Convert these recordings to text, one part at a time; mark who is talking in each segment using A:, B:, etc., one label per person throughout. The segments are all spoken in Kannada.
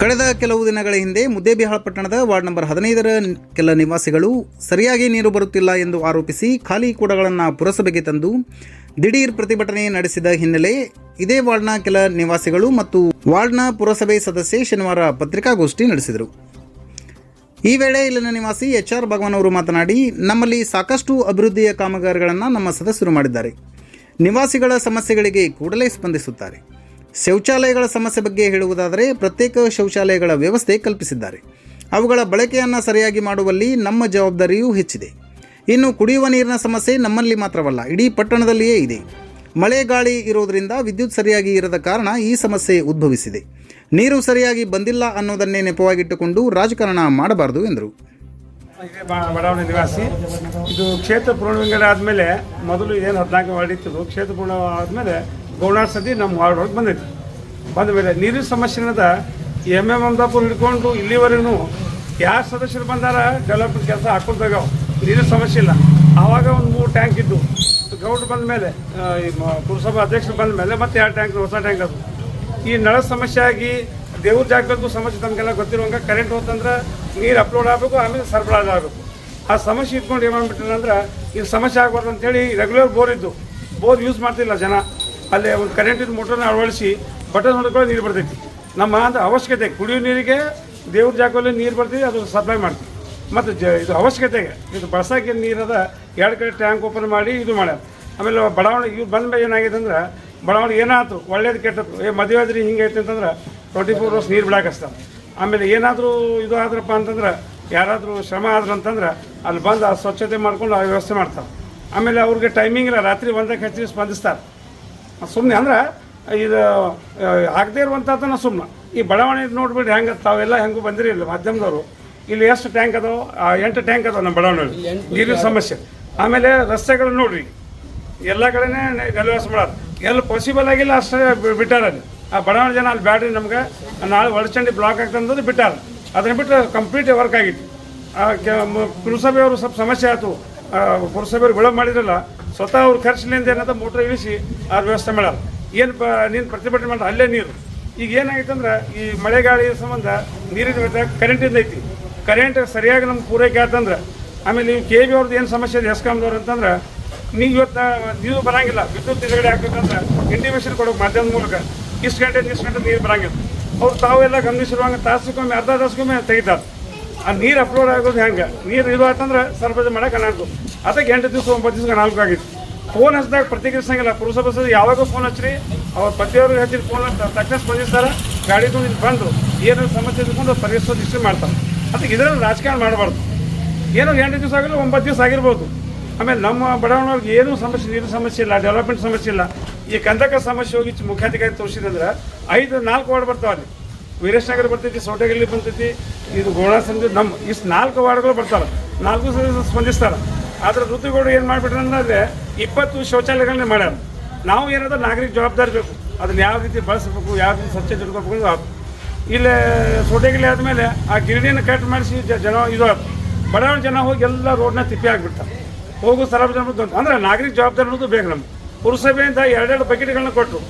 A: ಕಳೆದ ಕೆಲವು ದಿನಗಳ ಹಿಂದೆ ಮುದ್ದೇಬಿಹಾಳ ಪಟ್ಟಣದ ವಾರ್ಡ್ ನಂಬರ್ ಹದಿನೈದರ ಕೆಲ ನಿವಾಸಿಗಳು ಸರಿಯಾಗಿ ನೀರು ಬರುತ್ತಿಲ್ಲ ಎಂದು ಆರೋಪಿಸಿ ಖಾಲಿ ಕೂಡಗಳನ್ನು ಪುರಸಭೆಗೆ ತಂದು ದಿಢೀರ್ ಪ್ರತಿಭಟನೆ ನಡೆಸಿದ ಹಿನ್ನೆಲೆ ಇದೇ ವಾರ್ಡ್ನ ಕೆಲ ನಿವಾಸಿಗಳು ಮತ್ತು ವಾರ್ಡ್ನ ಪುರಸಭೆ ಸದಸ್ಯೆ ಶನಿವಾರ ಪತ್ರಿಕಾಗೋಷ್ಠಿ ನಡೆಸಿದರು. ಈ ವೇಳೆ ಇಲ್ಲಿನ ನಿವಾಸಿ ಎಚ್ ಆರ್ ಭಗವಾನ್ ಅವರು ಮಾತನಾಡಿ, ನಮ್ಮಲ್ಲಿ ಸಾಕಷ್ಟು ಅಭಿವೃದ್ಧಿಯ ಕಾಮಗಾರಿಗಳನ್ನು ನಮ್ಮ ಸದಸ್ಯರು ಮಾಡಿದ್ದಾರೆ. ನಿವಾಸಿಗಳ ಸಮಸ್ಯೆಗಳಿಗೆ ಕೂಡಲೇ ಸ್ಪಂದಿಸುತ್ತಾರೆ. ಶೌಚಾಲಯಗಳ ಸಮಸ್ಯೆ ಬಗ್ಗೆ ಹೇಳುವುದಾದರೆ ಪ್ರತ್ಯೇಕ ಶೌಚಾಲಯಗಳ ವ್ಯವಸ್ಥೆ ಕಲ್ಪಿಸಿದ್ದಾರೆ. ಅವುಗಳ ಬಳಕೆಯನ್ನು ಸರಿಯಾಗಿ ಮಾಡುವಲ್ಲಿ ನಮ್ಮ ಜವಾಬ್ದಾರಿಯೂ ಹೆಚ್ಚಿದೆ. ಇನ್ನು ಕುಡಿಯುವ ನೀರಿನ ಸಮಸ್ಯೆ ನಮ್ಮಲ್ಲಿ ಮಾತ್ರವಲ್ಲ, ಇಡೀ ಪಟ್ಟಣದಲ್ಲಿಯೇ ಇದೆ. ಮಳೆ ಗಾಳಿ ಇರೋದರಿಂದ ವಿದ್ಯುತ್ ಸರಿಯಾಗಿ ಇರದ ಕಾರಣ ಈ ಸಮಸ್ಯೆ ಉದ್ಭವಿಸಿದೆ. ನೀರು ಸರಿಯಾಗಿ ಬಂದಿಲ್ಲ ಅನ್ನೋದನ್ನೇ ನೆಪವಾಗಿಟ್ಟುಕೊಂಡು ರಾಜಕಾರಣ ಮಾಡಬಾರದು ಎಂದರು.
B: ಬಡಾವಣೆ ನಿವಾಸಿ, ಇದು ಕ್ಷೇತ್ರ ಪೂರ್ಣವಿಂಗಡ ಆದಮೇಲೆ ಮೊದಲು ಏನು ಹದಿನಾಲ್ಕು ವಾರ್ಡ್ ಇತ್ತು, ಕ್ಷೇತ್ರ ಪೂರ್ಣ ಆದಮೇಲೆ ಗೌಡಾರ್ ಸದಿ ನಮ್ಮ ವಾರ್ಡ್ ಒಳಗೆ ಬಂದೈತಿ. ಬಂದ ಮೇಲೆ ನೀರಿನ ಸಮಸ್ಯೆ ಏನದ ಎಂ ಎಂ ಅಮ್ದಾಪುರ್ ಹಿಡ್ಕೊಂಡು ಇಲ್ಲಿವರೆಗೂ ಯಾರು ಸದಸ್ಯರು ಬಂದಾರ, ಡೆವಲಪ್ಮೆಂಟ್ ಕೆಲಸ ಹಾಕೊಂಡಾಗ ನೀರಿನ ಸಮಸ್ಯೆ ಇಲ್ಲ. ಆವಾಗ ಒಂದು ಮೂರು ಟ್ಯಾಂಕ್ ಇದ್ದು, ಗೌಡ್ರು ಬಂದ ಮೇಲೆ ಈ ಪುರಸಭಾ ಅಧ್ಯಕ್ಷರು ಬಂದ ಮೇಲೆ ಮತ್ತೆ ಎರಡು ಟ್ಯಾಂಕ್, ಹೊಸ ಟ್ಯಾಂಕ್ ಅದು. ಈ ನಳ ಸಮಸ್ಯೆ ಆಗಿ ದೇವ್ರ ಜಾಗದ್ದು ಸಮಸ್ಯೆ ತಮಗೆಲ್ಲ ಗೊತ್ತಿರುವಂಗೆ ಕರೆಂಟ್ ಹೋತಂದ್ರೆ ನೀರು ಅಪ್ಲೋಡ್ ಆಗಬೇಕು, ಆಮೇಲೆ ಸರಬರಾಜು ಆಗಬೇಕು. ಆ ಸಮಸ್ಯೆ ಇಟ್ಕೊಂಡು ಏನು ಮಾಡ್ಬಿಟ್ಟಿಲ್ಲ ಅಂದ್ರೆ, ಈ ಸಮಸ್ಯೆ ಆಗ್ಬಾರ್ದು ಅಂತೇಳಿ ರೆಗ್ಯುಲರ್ ಬೋರ್ ಇದ್ದು. ಬೋರ್ ಯೂಸ್ ಮಾಡ್ತಿಲ್ಲ ಜನ. ಅಲ್ಲಿ ಒಂದು ಕರೆಂಟಿನ ಮೋಟರ್ನ ಅಳವಡಿಸಿ ಬಟನ್ ಹೊಡ್ಕೊಂಡು ನೀರು ಬರ್ತೈತಿ. ನಮ್ಮ ಅಂದ್ರೆ ಅವಶ್ಯಕತೆ, ಕುಡಿಯೋ ನೀರಿಗೆ ದೇವ್ರ ಜಾಗದಲ್ಲಿ ನೀರು ಬರ್ತೀವಿ ಅದು ಸಪ್ಲೈ ಮಾಡ್ತೀವಿ. ಮತ್ತು ಜ ಇದು ಅವಶ್ಯಕತೆಗೆ, ಇದು ಬಳಸೋಕೆ ನೀರದ ಎರಡು ಕಡೆ ಟ್ಯಾಂಕ್ ಓಪನ್ ಮಾಡಿ ಇದು ಮಾಡ್ಯಾರ. ಆಮೇಲೆ ಬಡಾವಣೆ, ಇವ್ರು ಬಂದ ಮೇಲೆ ಏನಾಗಿದೆ ಅಂದ್ರೆ, ಬಡಾವಣೆ ಏನಾಯ್ತು ಒಳ್ಳೇದು ಕೆಟ್ಟದ್ದು, ಏ ಮದುವೆ ಆದ್ರೆ ಹಿಂಗೆ ಅಂತಂದ್ರೆ ಟ್ವೆಂಟಿ ಫೋರ್ ಅವರ್ಸ್ ನೀರು ಬಿಡಾಕಸ್ತಾರೆ ಆಮೇಲೆ ಏನಾದರೂ ಇದು ಆದ್ರಪ್ಪ ಅಂತಂದ್ರೆ, ಯಾರಾದರೂ ಶ್ರಮ ಆದ್ರೆ ಅಂತಂದ್ರೆ, ಅಲ್ಲಿ ಬಂದು ಆ ಸ್ವಚ್ಛತೆ ಮಾಡ್ಕೊಂಡು ಆ ವ್ಯವಸ್ಥೆ ಮಾಡ್ತಾರೆ. ಆಮೇಲೆ ಅವ್ರಿಗೆ ಟೈಮಿಂಗ್ ಇಲ್ಲ, ರಾತ್ರಿ ಒಂದಕ್ಕೆ ಹಚ್ಚಿ ಸ್ಪಂದಿಸ್ತಾರೆ. ಸುಮ್ಮನೆ ಅಂದ್ರೆ ಇದು ಆಗದೇ ಇರುವಂಥದ್ದನ್ನ ಸುಮ್ಮನೆ ಈ ಬಡಾವಣೆ ನೋಡ್ಬಿಟ್ಟು ಹೆಂಗೆ ತಾವೆಲ್ಲ ಹೆಂಗೂ ಬಂದಿರಿ ಇಲ್ಲ ಮಾಧ್ಯಮದವರು. ಇಲ್ಲಿ ಎಷ್ಟು ಟ್ಯಾಂಕ್ ಅದಾವ ಆ, ಎಂಟು ಟ್ಯಾಂಕ್ ಅದಾವ ನಮ್ಮ ಬಡಾವಣೆಯಲ್ಲಿ ನೀರಿನ ಸಮಸ್ಯೆ. ಆಮೇಲೆ ರಸ್ತೆಗಳು ನೋಡ್ರಿ. ಎಲ್ಲ ಕಡೆನೇ ನೆಲವಾಸ ಮಾಡೋದು. ಎಲ್ಲಿ ಪಾಸಿಬಲ್ ಆಗಿಲ್ಲ ಅಷ್ಟೇ ಬಿಟ್ಟಾರಲ್ಲಿ ಆ ಬಡಾವಣೆ ಜನ ಅಲ್ಲಿ ಬ್ಯಾಡ್ರಿ ನಮ್ಗೆ. ನಾಳೆ ಒಳಚಂಡಿ ಬ್ಲಾಕ್ ಆಗ್ತಂದ್ರೆ ಬಿಟ್ಟಾರ. ಅದನ್ನ ಬಿಟ್ಟು ಕಂಪ್ಲೀಟ್ ವರ್ಕ್ ಆಗಿತ್ತು. ಪುರಸಭೆಯವರು ಸ್ವಲ್ಪ ಸಮಸ್ಯೆ ಆಯಿತು. ಪುರಸಭೆಯವ್ರು ಗೊಳಗ್ ಮಾಡಿದ್ರಲ್ಲ ಸ್ವತಃ ಅವ್ರ ಖರ್ಚಿನಿಂದ ಏನಂತ ಮೋಟ್ರ್ ಇಳಿಸಿ ಆ ವ್ಯವಸ್ಥೆ ಮಾಡ್ಯಾರ. ಏನು ಪ ನೀನು ಪ್ರತಿಭಟನೆ ಮಾಡ್ರೆ ಅಲ್ಲೇ ನೀರು. ಈಗ ಏನಾಗೈತೆ ಅಂದ್ರೆ ಈ ಮಳೆಗಾಳಿ ಸಂಬಂಧ ನೀರಿನ ವ್ಯತ್ಯಾಸ ಕರೆಂಟಿಂದ ಐತಿ. ಕರೆಂಟ್ ಸರಿಯಾಗಿ ನಮ್ಗೆ ಪೂರೈಕೆ ಆಯ್ತಂದ್ರೆ ಆಮೇಲೆ ನೀವು ಕೆ ಬಿ ಅವ್ರದ್ದು ಏನು ಸಮಸ್ಯೆ ಇದೆ ಎಸ್ಕಾಮ್ದವ್ರು ಅಂತಂದ್ರೆ, ನೀವು ಇವತ್ತು ನೀರು ಬರಂಗಿಲ್ಲ, ವಿದ್ಯುತ್ ನಿಲುಗಡೆ ಆಗ್ಬೇಕಂದ್ರೆ ಇಂಟಿಮೇಷನ್ ಕೊಡೋಕೆ ಮಾಧ್ಯಮದ ಮೂಲಕ ಇಷ್ಟು ಗಂಟೆ ಇಷ್ಟು ಗಂಟೆ ನೀರು ಬರಂಗಿಲ್ಲ. ಅವ್ರು ತಾವೆಲ್ಲ ಗಮನಿಸಿರುವಾಗ ತಾಸಕ್ಕೊಮ್ಮೆ ಅರ್ಧ ತಾಸಕ್ಕೊಮ್ಮೆ ತೆಗಿತಾರೆ. ಆ ನೀರು ಅಪ್ಲೋಡ್ ಆಗೋದು ಹೆಂಗೆ? ನೀರು ಇದು ಆಯ್ತಂದ್ರೆ ಸ್ವಲ್ಪ ಮಾಡಕ್ಕೆ ಅನಾಡ್ತು ಅದಕ್ಕೆ ಎಂಟು ದಿವಸ, ಒಂಬತ್ತು ದಿವಸ ನಾಲ್ಕು ಆಗಿತ್ತು. ಫೋನ್ ಹಚ್ಚಿದಾಗ ಪ್ರತಿಕ್ರಿಯಿಸಂಗಿಲ್ಲ ಪುರಸಭೆ ಸದಸ್ಯ ಯಾವಾಗ ಫೋನ್ ಹಚ್ಚಿರಿ. ಅವ್ರ ಪತಿಯವ್ರಿಗೆ ಹಚ್ಚಿದ ಫೋನ್ ತಕ್ಷಣ ಸ್ಪಂದಿಸ್ತಾರೆ. ಗಾಡಿ ಬಂದರು ಬಂದು ಏನು ಸಮಸ್ಯೆ ಇದ್ಕೊಂಡು ಪರಿಹರಿಸೋದು ಇಷ್ಟು ಮಾಡ್ತಾರೆ. ಅದಕ್ಕೆ ಇದರಲ್ಲಿ ರಾಜಕಾರಣ ಮಾಡಬಾರ್ದು. ಏನೋ ಎಂಟು ದಿವಸ ಆಗಿಲ್ಲ, ಒಂಬತ್ತು ದಿವಸ ಆಗಿರ್ಬೋದು. ಆಮೇಲೆ ನಮ್ಮ ಬಡಾವಣೆಯವ್ರಿಗೆ ಏನೂ ಸಮಸ್ಯೆ ನೀರು ಸಮಸ್ಯೆ ಇಲ್ಲ ಡೆವಲಪ್ಮೆಂಟ್ ಸಮಸ್ಯೆ ಇಲ್ಲ. ಈ ಕಂದಕ ಸಮಸ್ಯೆ ಹೋಗಿ ಮುಖ್ಯಾಧಿಕಾರಿ ತೋರಿಸಿದಂದ್ರೆ ಐದು, ನಾಲ್ಕು ವಾರ್ಡ್ ಬರ್ತಾವೆ ಅಲ್ಲಿ. ವೀರೇಶ್ ನಗರ ಬರ್ತೈತಿ, ಸೋಟೆಗಲ್ಲಿ ಬರ್ತೈತಿ, ಇದು ಗೋಣ ಸಂಜೆ ನಮ್ಮ ಇಷ್ಟು ನಾಲ್ಕು ವಾರ್ಡ್ಗಳು ಬರ್ತಾರೆ ನಾಲ್ಕು ಸ್ಪಂದಿಸ್ತಾರೆ. ಆದ್ರೆ ಋತುಗೌಡ ಏನು ಮಾಡಿಬಿಟ್ರೆ ಅಂದ್ರೆ ಇಪ್ಪತ್ತು ಶೌಚಾಲಯಗಳನ್ನ ಮಾಡ್ಯಾರ ನಾವು ಏನಾದ್ರೂ ನಾಗರಿಕ ಜವಾಬ್ದಾರಿ ಬೇಕು. ಅದನ್ನ ಯಾವ ರೀತಿ ಬಳಸಬೇಕು, ಯಾವ ರೀತಿ ಸ್ವಚ್ಛ ಇಟ್ಕೋಬೇಕು ಇಲ್ಲ ಸೋಟಗಿಲಿ ಆದಮೇಲೆ ಆ ಗಿರಣಿಯನ್ನು ಕಟ್ ಮಾಡಿಸಿ ಜನ ಇದು ಬಡಾವಣೆ ಜನ ಹೋಗಿ ಎಲ್ಲ ರೋಡ್ನ ತಿಪ್ಪಿ ಆಗಿಬಿಡ್ತಾರೆ ಹೋಗು ಸಾರ್ವಜನಿಕ ಅಂದ್ರೆ ನಾಗರಿಕ ಜವಾಬ್ದಾರಿ ಅನ್ನೋದು ಬೇಕು ನಮ್ಗೆ. ಪುರಸಭೆಯಿಂದ ಎರಡೆರಡು ಬಕೆಟ್ಗಳನ್ನ ಕೊಟ್ಟರು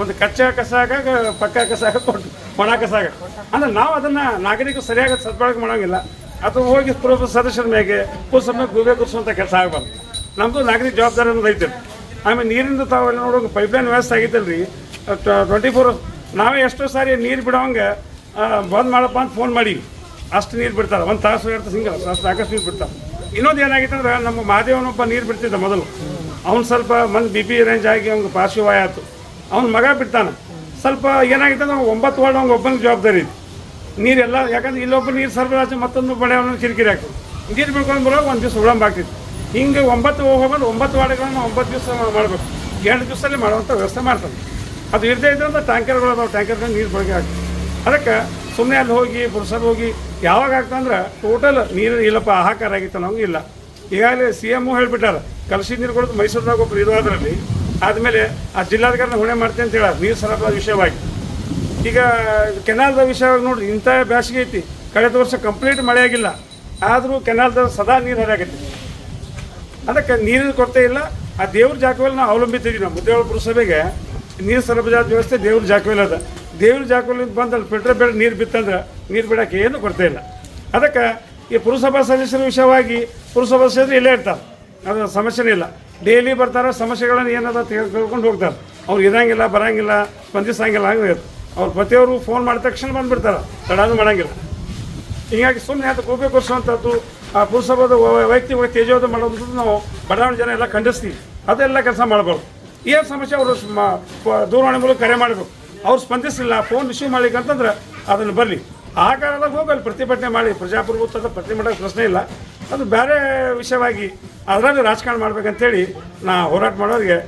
B: ಒಂದು ಕಚ್ಚಾ ಕಸಾಗ ಪಕ್ಕ ಕಸಾಗ ಕೊಟ್ಟು ಒಣ ಕಸಾಗ ಅಂದ್ರೆ ನಾವು ಅದನ್ನ ನಾಗರಿಕ ಸರಿಯಾಗಿ ಸದ್ಬಳಕೆ ಮಾಡೋಂಗಿಲ್ಲ. ಅಥವಾ ಹೋಗಿ ಪುರ ಸದಸ್ಯರ ಮೇಲೆ ಪುರಸಭೆ ಗೂಬೆ ಕೂರಿಸುವಂಥ ಕೆಲಸ ಆಗಬಾರ್ದು. ನಮ್ಮದು ನಾಗರಿಕ ಜವಾಬ್ದಾರಿ ಅನ್ನೋದು ಐತೆ ಆಮೇಲೆ ನೀರಿಂದ ತಾವೆಲ್ಲ ನೋಡೋ ಪೈಪ್ಲೈನ್ ವ್ಯವಸ್ಥೆ ಆಗೈತಲ್ರಿ ಟ್ವೆಂಟಿ ಫೋರ್ ನಾವೇ ಎಷ್ಟೋ ಸಾರಿ ನೀರು ಬಿಡೋಂಗೆ ಬಂದ್ ಮಾಡಪ್ಪ ಅಂತ ಫೋನ್ ಮಾಡಿ. ಅಷ್ಟು ನೀರು ಬಿಡ್ತಾರೆ. ಒಂದು ತಾಸು ತಾಸು ಹಿಂಗೆ ಅಷ್ಟು ಸಾಕಷ್ಟು ನೀರು ಬಿಡ್ತಾರೆ. ಇನ್ನೊಂದು ಏನಾಗಿತ್ತು ಅಂದ್ರೆ ನಮ್ಮ ಮಹಾದೇವನೊಬ್ಬ ನೀರು ಬಿಡ್ತಿದ್ದ ಮೊದಲು. ಅವ್ನು ಸ್ವಲ್ಪ ಮಂದಿ ಬಿ ಪಿ ರೇಂಜ್ ಆಗಿ ಅವ್ನಿಗೆ ಪಾರ್ಶ್ವವಾಯ ಆಯ್ತು. ಅವ್ನ ಮಗ ಬಿಡ್ತಾನೆ. ಸ್ವಲ್ಪ ಏನಾಗಿತ್ತು ಅಂದ್ರೆ ಒಂಬತ್ತು ವಾರ್ಡ್ ಅವ್ನಿಗೆ ಒಬ್ಬನಿಗೆ ಜವಾಬ್ದಾರಿ ಇದೆ ನೀರೆಲ್ಲ, ಯಾಕಂದ್ರೆ ಇಲ್ಲೊಬ್ಬ ನೀರು ಸರಬರಾಜು, ಮತ್ತೊಂದು ಬಡವನ ಕಿರಿಕಿರಿ ಆಗ್ತದೆ ನೀರು ಬಿಡ್ಕೊಂಡು ಬರೋ ಒಂದು ದಿವಸ ವಿಳಂಬ ಆಗ್ತಿತ್ತು. ಹಿಂಗೆ ಒಂಬತ್ತು ಹೋಗೋದು ಒಂಬತ್ತು ವಾರ್ಡ್ಗಳನ್ನ ಒಂಬತ್ತು ದಿವಸ ಮಾಡಬೇಕು. ಎರಡು ದಿವಸದಲ್ಲಿ ಮಾಡುವಂಥ ವ್ಯವಸ್ಥೆ ಮಾಡ್ತಾರೆ. ಅದು ಇರದೇ ಇದ್ರಿಂದ ಟ್ಯಾಂಕರ್ಗಳು ಅದಾವೆ, ಟ್ಯಾಂಕರ್ಗಳು ನೀರು ಬಳಕೆ ಆಗ್ತದೆ. ಅದಕ್ಕೆ ಸುಮ್ಮನೆ ಅಲ್ಲಿ ಹೋಗಿ ಪುರುಸರ್ ಹೋಗಿ, ಯಾವಾಗ ಆಗ್ತಂದ್ರೆ ಟೋಟಲ್ ನೀರು ಇಲ್ಲಪ್ಪ ಆಹಾಕಾರ ಆಗಿತ್ತು ನಮ್ಗೆ ಇಲ್ಲ. ಈಗಾಗಲೇ ಸಿ ಎಮ್ಮು ಹೇಳಿಬಿಟ್ಟಾರ, ಕಲಸಿ ನೀರು ಕೊಡೋದು ಮೈಸೂರಿನಾಗ ಒಬ್ರು ಇರೋದ್ರಲ್ಲಿ, ಆದಮೇಲೆ ಆ ಜಿಲ್ಲಾಧಿಕಾರನ ಹೊಣೆ ಮಾಡ್ತೀನಿ ಅಂತ ಹೇಳ ನೀರು ಸರಬರಾಜು ವಿಷಯವಾಗಿ. ಈಗ ಕೆನಾಲ್ದ ವಿಷಯ ನೋಡ್ರಿ, ಇಂಥ ಬ್ಯಾಸಿಗೆ ಐತಿ. ಕಳೆದ ವರ್ಷ ಕಂಪ್ಲೀಟ್ ಮಳೆ ಆಗಿಲ್ಲ. ಆದರೂ ಕೆನಾಲ್ದ ಸದಾ ನೀರು ಹರಿಯಾಗೈತಿ. ಅದಕ್ಕೆ ನೀರಿನ ಕೊರತೆ ಇಲ್ಲ. ಆ ದೇವ್ರ ಜಾಕವೆಲ್ಲ ನಾವು ಅವಲಂಬಿತಿದ್ದೀವಿ ನಾವು. ಮುದ್ದೇಳ ಪುರಸಭೆಗೆ ನೀರು ಸರಬರಾಜು ವ್ಯವಸ್ಥೆ ದೇವ್ರ ಜಾಗದಲ್ಲಿ ಅದ. ದೇವ್ರ ಜಾಗದಲ್ಲಿ ಬಂದ ಅಲ್ಲಿ ಪೆಟ್ರೋಲ್ ಬೆಳೆ ನೀರು ಬಿತ್ತಂದ್ರೆ ನೀರು ಬಿಡೋಕೆ ಏನು ಕೊರತೆ ಇಲ್ಲ. ಅದಕ್ಕೆ ಈ ಪುರಸಭಾ ಸದಸ್ಯರ ವಿಷಯವಾಗಿ ಪುರಸಭಾ ಸದಸ್ಯರು ಇಲ್ಲೇ ಇರ್ತಾರೆ. ಅದು ಸಮಸ್ಯೆನೇ ಇಲ್ಲ. ಡೈಲಿ ಬರ್ತಾರೆ, ಸಮಸ್ಯೆಗಳನ್ನು ಏನದ ತೆಗೆದುಕೊಂಡು ಹೋಗ್ತಾರೆ. ಅವ್ರು ಇರಂಗಿಲ್ಲ, ಬರಂಗಿಲ್ಲ, ಸ್ಪಂದಿಸಂಗಿಲ್ಲ, ಹಂಗೆ ಅವ್ರು ಪತಿಯವರು ಫೋನ್ ಮಾಡಿದ ತಕ್ಷಣ ಬಂದುಬಿಡ್ತಾರೆ. ತಡಾನು ಮಾಡಂಗಿಲ್ಲ. ಹೀಗಾಗಿ ಸುಮ್ಮನೆ ಅದು ಹೋಗ್ಬೇಕು ಕೊರಿಸುವಂಥದ್ದು ಆ ವ್ಯಕ್ತಿ ವೈಯಕ್ತಿಕ ತೇಜೋದ ಮಾಡೋದು ನಾವು ಬಡಾವಣೆ ಜನ ಎಲ್ಲ ಖಂಡಿಸ್ತೀವಿ. ಅದೆಲ್ಲ ಕೆಲಸ ಮಾಡಬಾರ್ದು. ಏನು ಸಮಸ್ಯೆ ಅವರು ದೂರವಾಣಿ ಮೂಲಕ ಕರೆ ಮಾಡಬೇಕು. ಅವ್ರು ಸ್ಪಂದಿಸಲಿಲ್ಲ ಫೋನ್ ರಿಸೀವ್ ಮಾಡಲಿಕ್ಕೆ ಅಂತಂದ್ರೆ ಅದನ್ನು ಬರಲಿ. ಆ ಕಾರಣ ಹೋಗಿ, ಅಲ್ಲಿ ಪ್ರತಿಭಟನೆ ಮಾಡಿ ಪ್ರಜಾಪ್ರಭುತ್ವದ ಪ್ರತಿಭಟನೆ ಪ್ರಶ್ನೆ ಇಲ್ಲ. ಅದು ಬೇರೆ ವಿಷಯವಾಗಿ ಅದರಲ್ಲಿ ರಾಜಕಾರಣ ಮಾಡ್ಬೇಕಂತೇಳಿ ನಾ ಹೋರಾಟ ಮಾಡೋರಿಗೆ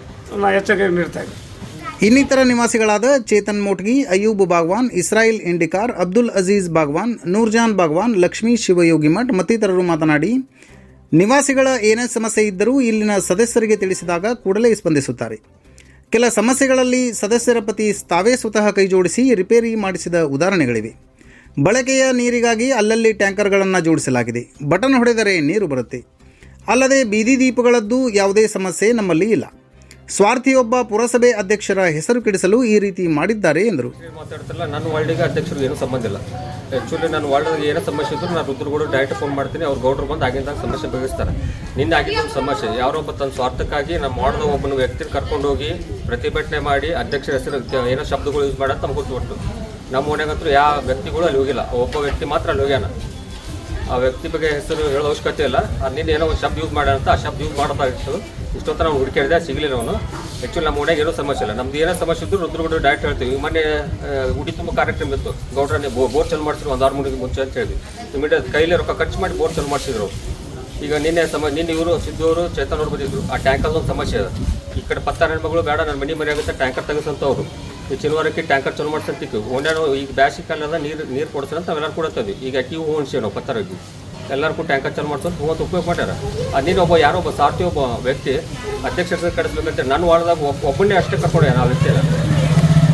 B: ನಾ ಎಚ್ಚರಿಕೆ ನೀಡ್ತಾ ಇದ್ದೀನಿ.
A: ಇನ್ನಿತರ ನಿವಾಸಿಗಳಾದ ಚೇತನ್ ಮೋಟ್ಗಿ ಅಯೂಬ್ ಬಾಗ್ವಾನ್, ಇಸ್ರಾಯಿಲ್ ಇಂಡಿಕಾರ್, ಅಬ್ದುಲ್ ಅಜೀಜ್ ಬಾಗ್ವಾನ್, ನೂರ್ಜಾನ್ ಬಾಗ್ವಾನ್, ಲಕ್ಷ್ಮೀ ಶಿವಯೋಗಿ ಮಠ್ ಮತ್ತಿತರರು ಮಾತನಾಡಿ, ನಿವಾಸಿಗಳ ಏನೇ ಸಮಸ್ಯೆ ಇದ್ದರೂ ಇಲ್ಲಿನ ಸದಸ್ಯರಿಗೆ ತಿಳಿಸಿದಾಗ ಕೂಡಲೇ ಸ್ಪಂದಿಸುತ್ತಾರೆ. ಕೆಲ ಸಮಸ್ಯೆಗಳಲ್ಲಿ ಸದಸ್ಯರ ಪತಿ ತಾವೇ ಸ್ವತಃ ಕೈಜೋಡಿಸಿ ರಿಪೇರಿ ಮಾಡಿಸಿದ ಉದಾಹರಣೆಗಳಿವೆ. ಬಳಕೆಯ ನೀರಿಗಾಗಿ ಅಲ್ಲಲ್ಲಿ ಟ್ಯಾಂಕರ್ಗಳನ್ನು ಜೋಡಿಸಲಾಗಿದೆ. ಬಟನ್ ಹೊಡೆದರೆ ನೀರು ಬರುತ್ತೆ. ಅಲ್ಲದೆ ಬೀದಿ ದೀಪಗಳದ್ದು ಯಾವುದೇ ಸಮಸ್ಯೆ ನಮ್ಮಲ್ಲಿ ಇಲ್ಲ. ಸ್ವಾರ್ಥಿಯೊಬ್ಬ ಪುರಸಭೆ ಅಧ್ಯಕ್ಷರ ಹೆಸರು ಕೆಡಿಸಲು ಈ ರೀತಿ ಮಾಡಿದ್ದಾರೆ ಎಂದರು.
C: ಮಾತಾಡ್ತಿಲ್ಲ ನನ್ನ ವಾರ್ಡಿಗೆ ಅಧ್ಯಕ್ಷರಿಗೆ ಏನು ಸಂಬಂಧ ಇಲ್ಲ. ಆ್ಯಕ್ಚುಲಿ ನನ್ನ ವಾರ್ಡ್ಗೆ ಏನೋ ಸಮಸ್ಯೆ ಇದ್ರು ನಾನು ರುದ್ರಗೌಡ ಡೈರೆಕ್ಟ್ ಫೋನ್ ಮಾಡ್ತೀನಿ, ಅವ್ರು ಗೌಡ್ರು ಬಂದು ಆಗಿಂದಾಗ ಸಮಸ್ಯೆ ಬಗೆಹರಿಸ್ತಾರೆ. ನಿನ್ನೆ ಆಗಿದ್ದ ಸಮಸ್ಯೆ ಯಾರೊಬ್ಬ ತನ್ನ ಸ್ವಾರ್ಥಕ್ಕಾಗಿ ನಮ್ಮ ವಾರ್ಡ್ದ ಒಬ್ಬನ ವ್ಯಕ್ತಿನ ಕರ್ಕೊಂಡು ಹೋಗಿ ಪ್ರತಿಭಟನೆ ಮಾಡಿ ಅಧ್ಯಕ್ಷರ ಹೆಸರು ಏನೋ ಶಬ್ದಗಳು ಯೂಸ್ ಮಾಡೋದು ತಮ್ಮ ಗೊತ್ತು ನಮ್ಮ ಮನೆಗಂತೂ ಯಾವ ವ್ಯಕ್ತಿಗಳು ಅಲ್ಲಿ ಹೋಗಿಲ್ಲ, ಒಬ್ಬ ವ್ಯಕ್ತಿ ಮಾತ್ರ ಅಲ್ಲಿ ಹೋಗ್ಯಾನ. ಆ ವ್ಯಕ್ತಿ ಬಗ್ಗೆ ಹೆಸರು ಹೇಳೋ ಅವಶ್ಯಕತೆ ಇಲ್ಲ ಅದು ನಿನ್ನೆ ಏನೋ ಒಂದು ಶಬ್ದ ಯೂಸ್ ಮಾಡ್ಯಾನಂತ ಆ ಶಬ್ದ ಯೂಸ್ ಮಾಡೋದಾಗಿತ್ತು ಇಷ್ಟೊತ್ತು ನಾವು ಹುಡುಕಿಡಿದೆ ಸಿಗಲಿಲ್ಲ ಅವನು. ಆ್ಯಕ್ಚುಲಿ ನಮ್ಮ ಮನೆಗೆ ಏನೂ ಸಮಸ್ಯೆ ಇಲ್ಲ. ನಮ್ದು ಏನೋ ಸಮಸ್ಯೆ ಇದ್ದರೂ ರುದ್ರಗುಡು ಡೈರೆಕ್ಟ್ ಹೇಳ್ತೀವಿ. ಮೊನ್ನೆ ಉಡಿ ತುಂಬ ಕಾರ್ಯಕ್ರಮ ಇತ್ತು. ಗೌಡ್ರನ್ನೇ ಬೋರ್ ಚಾಲು ಮಾಡಿಸಿದ್ರು ಒಂದು ಆರು ಮೂರು ಮುಂಚೆ ಅಂತ ಹೇಳಿದ್ವಿ. ಇಮಿಡಿಯೇಟ್ ಕೈಲೇ ರೊಕ್ಕ ಖರ್ಚು ಮಾಡಿ ಬೋರ್ ಚಾಲು ಮಾಡಿಸಿದ್ರು ಈಗ ನಿನ್ನೆ ಸಮ, ನಿನ್ನೆ ಇವರು ಸಿದ್ದವರು ಚೇತನ್ ಅವ್ರು ಬಂದಿದ್ರು. ಆ ಟ್ಯಾಂಕರ್ ಒಂದು ಸಮಸ್ಯೆ ಇದೆ. ಈ ಕಡೆ ಪತ್ತ ನನ್ನ ಮಗಳು ಬೇಡ, ನನ್ನ ಮನೆ ಮನೆ ಟ್ಯಾಂಕರ್ ತೆಗೆಸಂತವ್ರು ಈ ಚಿನ್ವಾರಕ್ಕೆ ಟ್ಯಾಂಕರ್ ಚಲೋ ಮಾಡ್ಸಂತಿತ್ತು. ಓಣ್ಯಾನು ಈಗ ಬ್ಯಾಸಿಗೆ ಕಾಲದ ನೀರು ನೀರು ಅಂತ ನಾವೆಲ್ಲರೂ ಕೊಡತ್ತದ್ವಿ ಈಗ ಅಕ್ಕಿ ಹೂ ನಾವು ಪತ್ತರಗಿ ಎಲ್ಲರಿಗೂ ಟ್ಯಾಂಕರ್ ಚಾಲು ಮಾಡ್ಸೋದು ಮೂವತ್ತು ಉಪಯೋಗ ಮಾಡ್ಯಾರ. ಅದೇನು ಒಬ್ಬ ಯಾರೋ ಒಬ್ಬ ಸಾರ್ಥಿ ಒಬ್ಬ ವ್ಯಕ್ತಿ ಅಧ್ಯಕ್ಷರ ಕಡಿಸ್ಬೇಕಂತೆ ನನ್ನ ವಾರ್ಡ್ದಾಗ ಒಬ್ಬ ಒಬ್ಬನೇ ಅಷ್ಟೇ ಕರ್ಕೊಂಡೆ ಆ ವ್ಯಕ್ತಿನ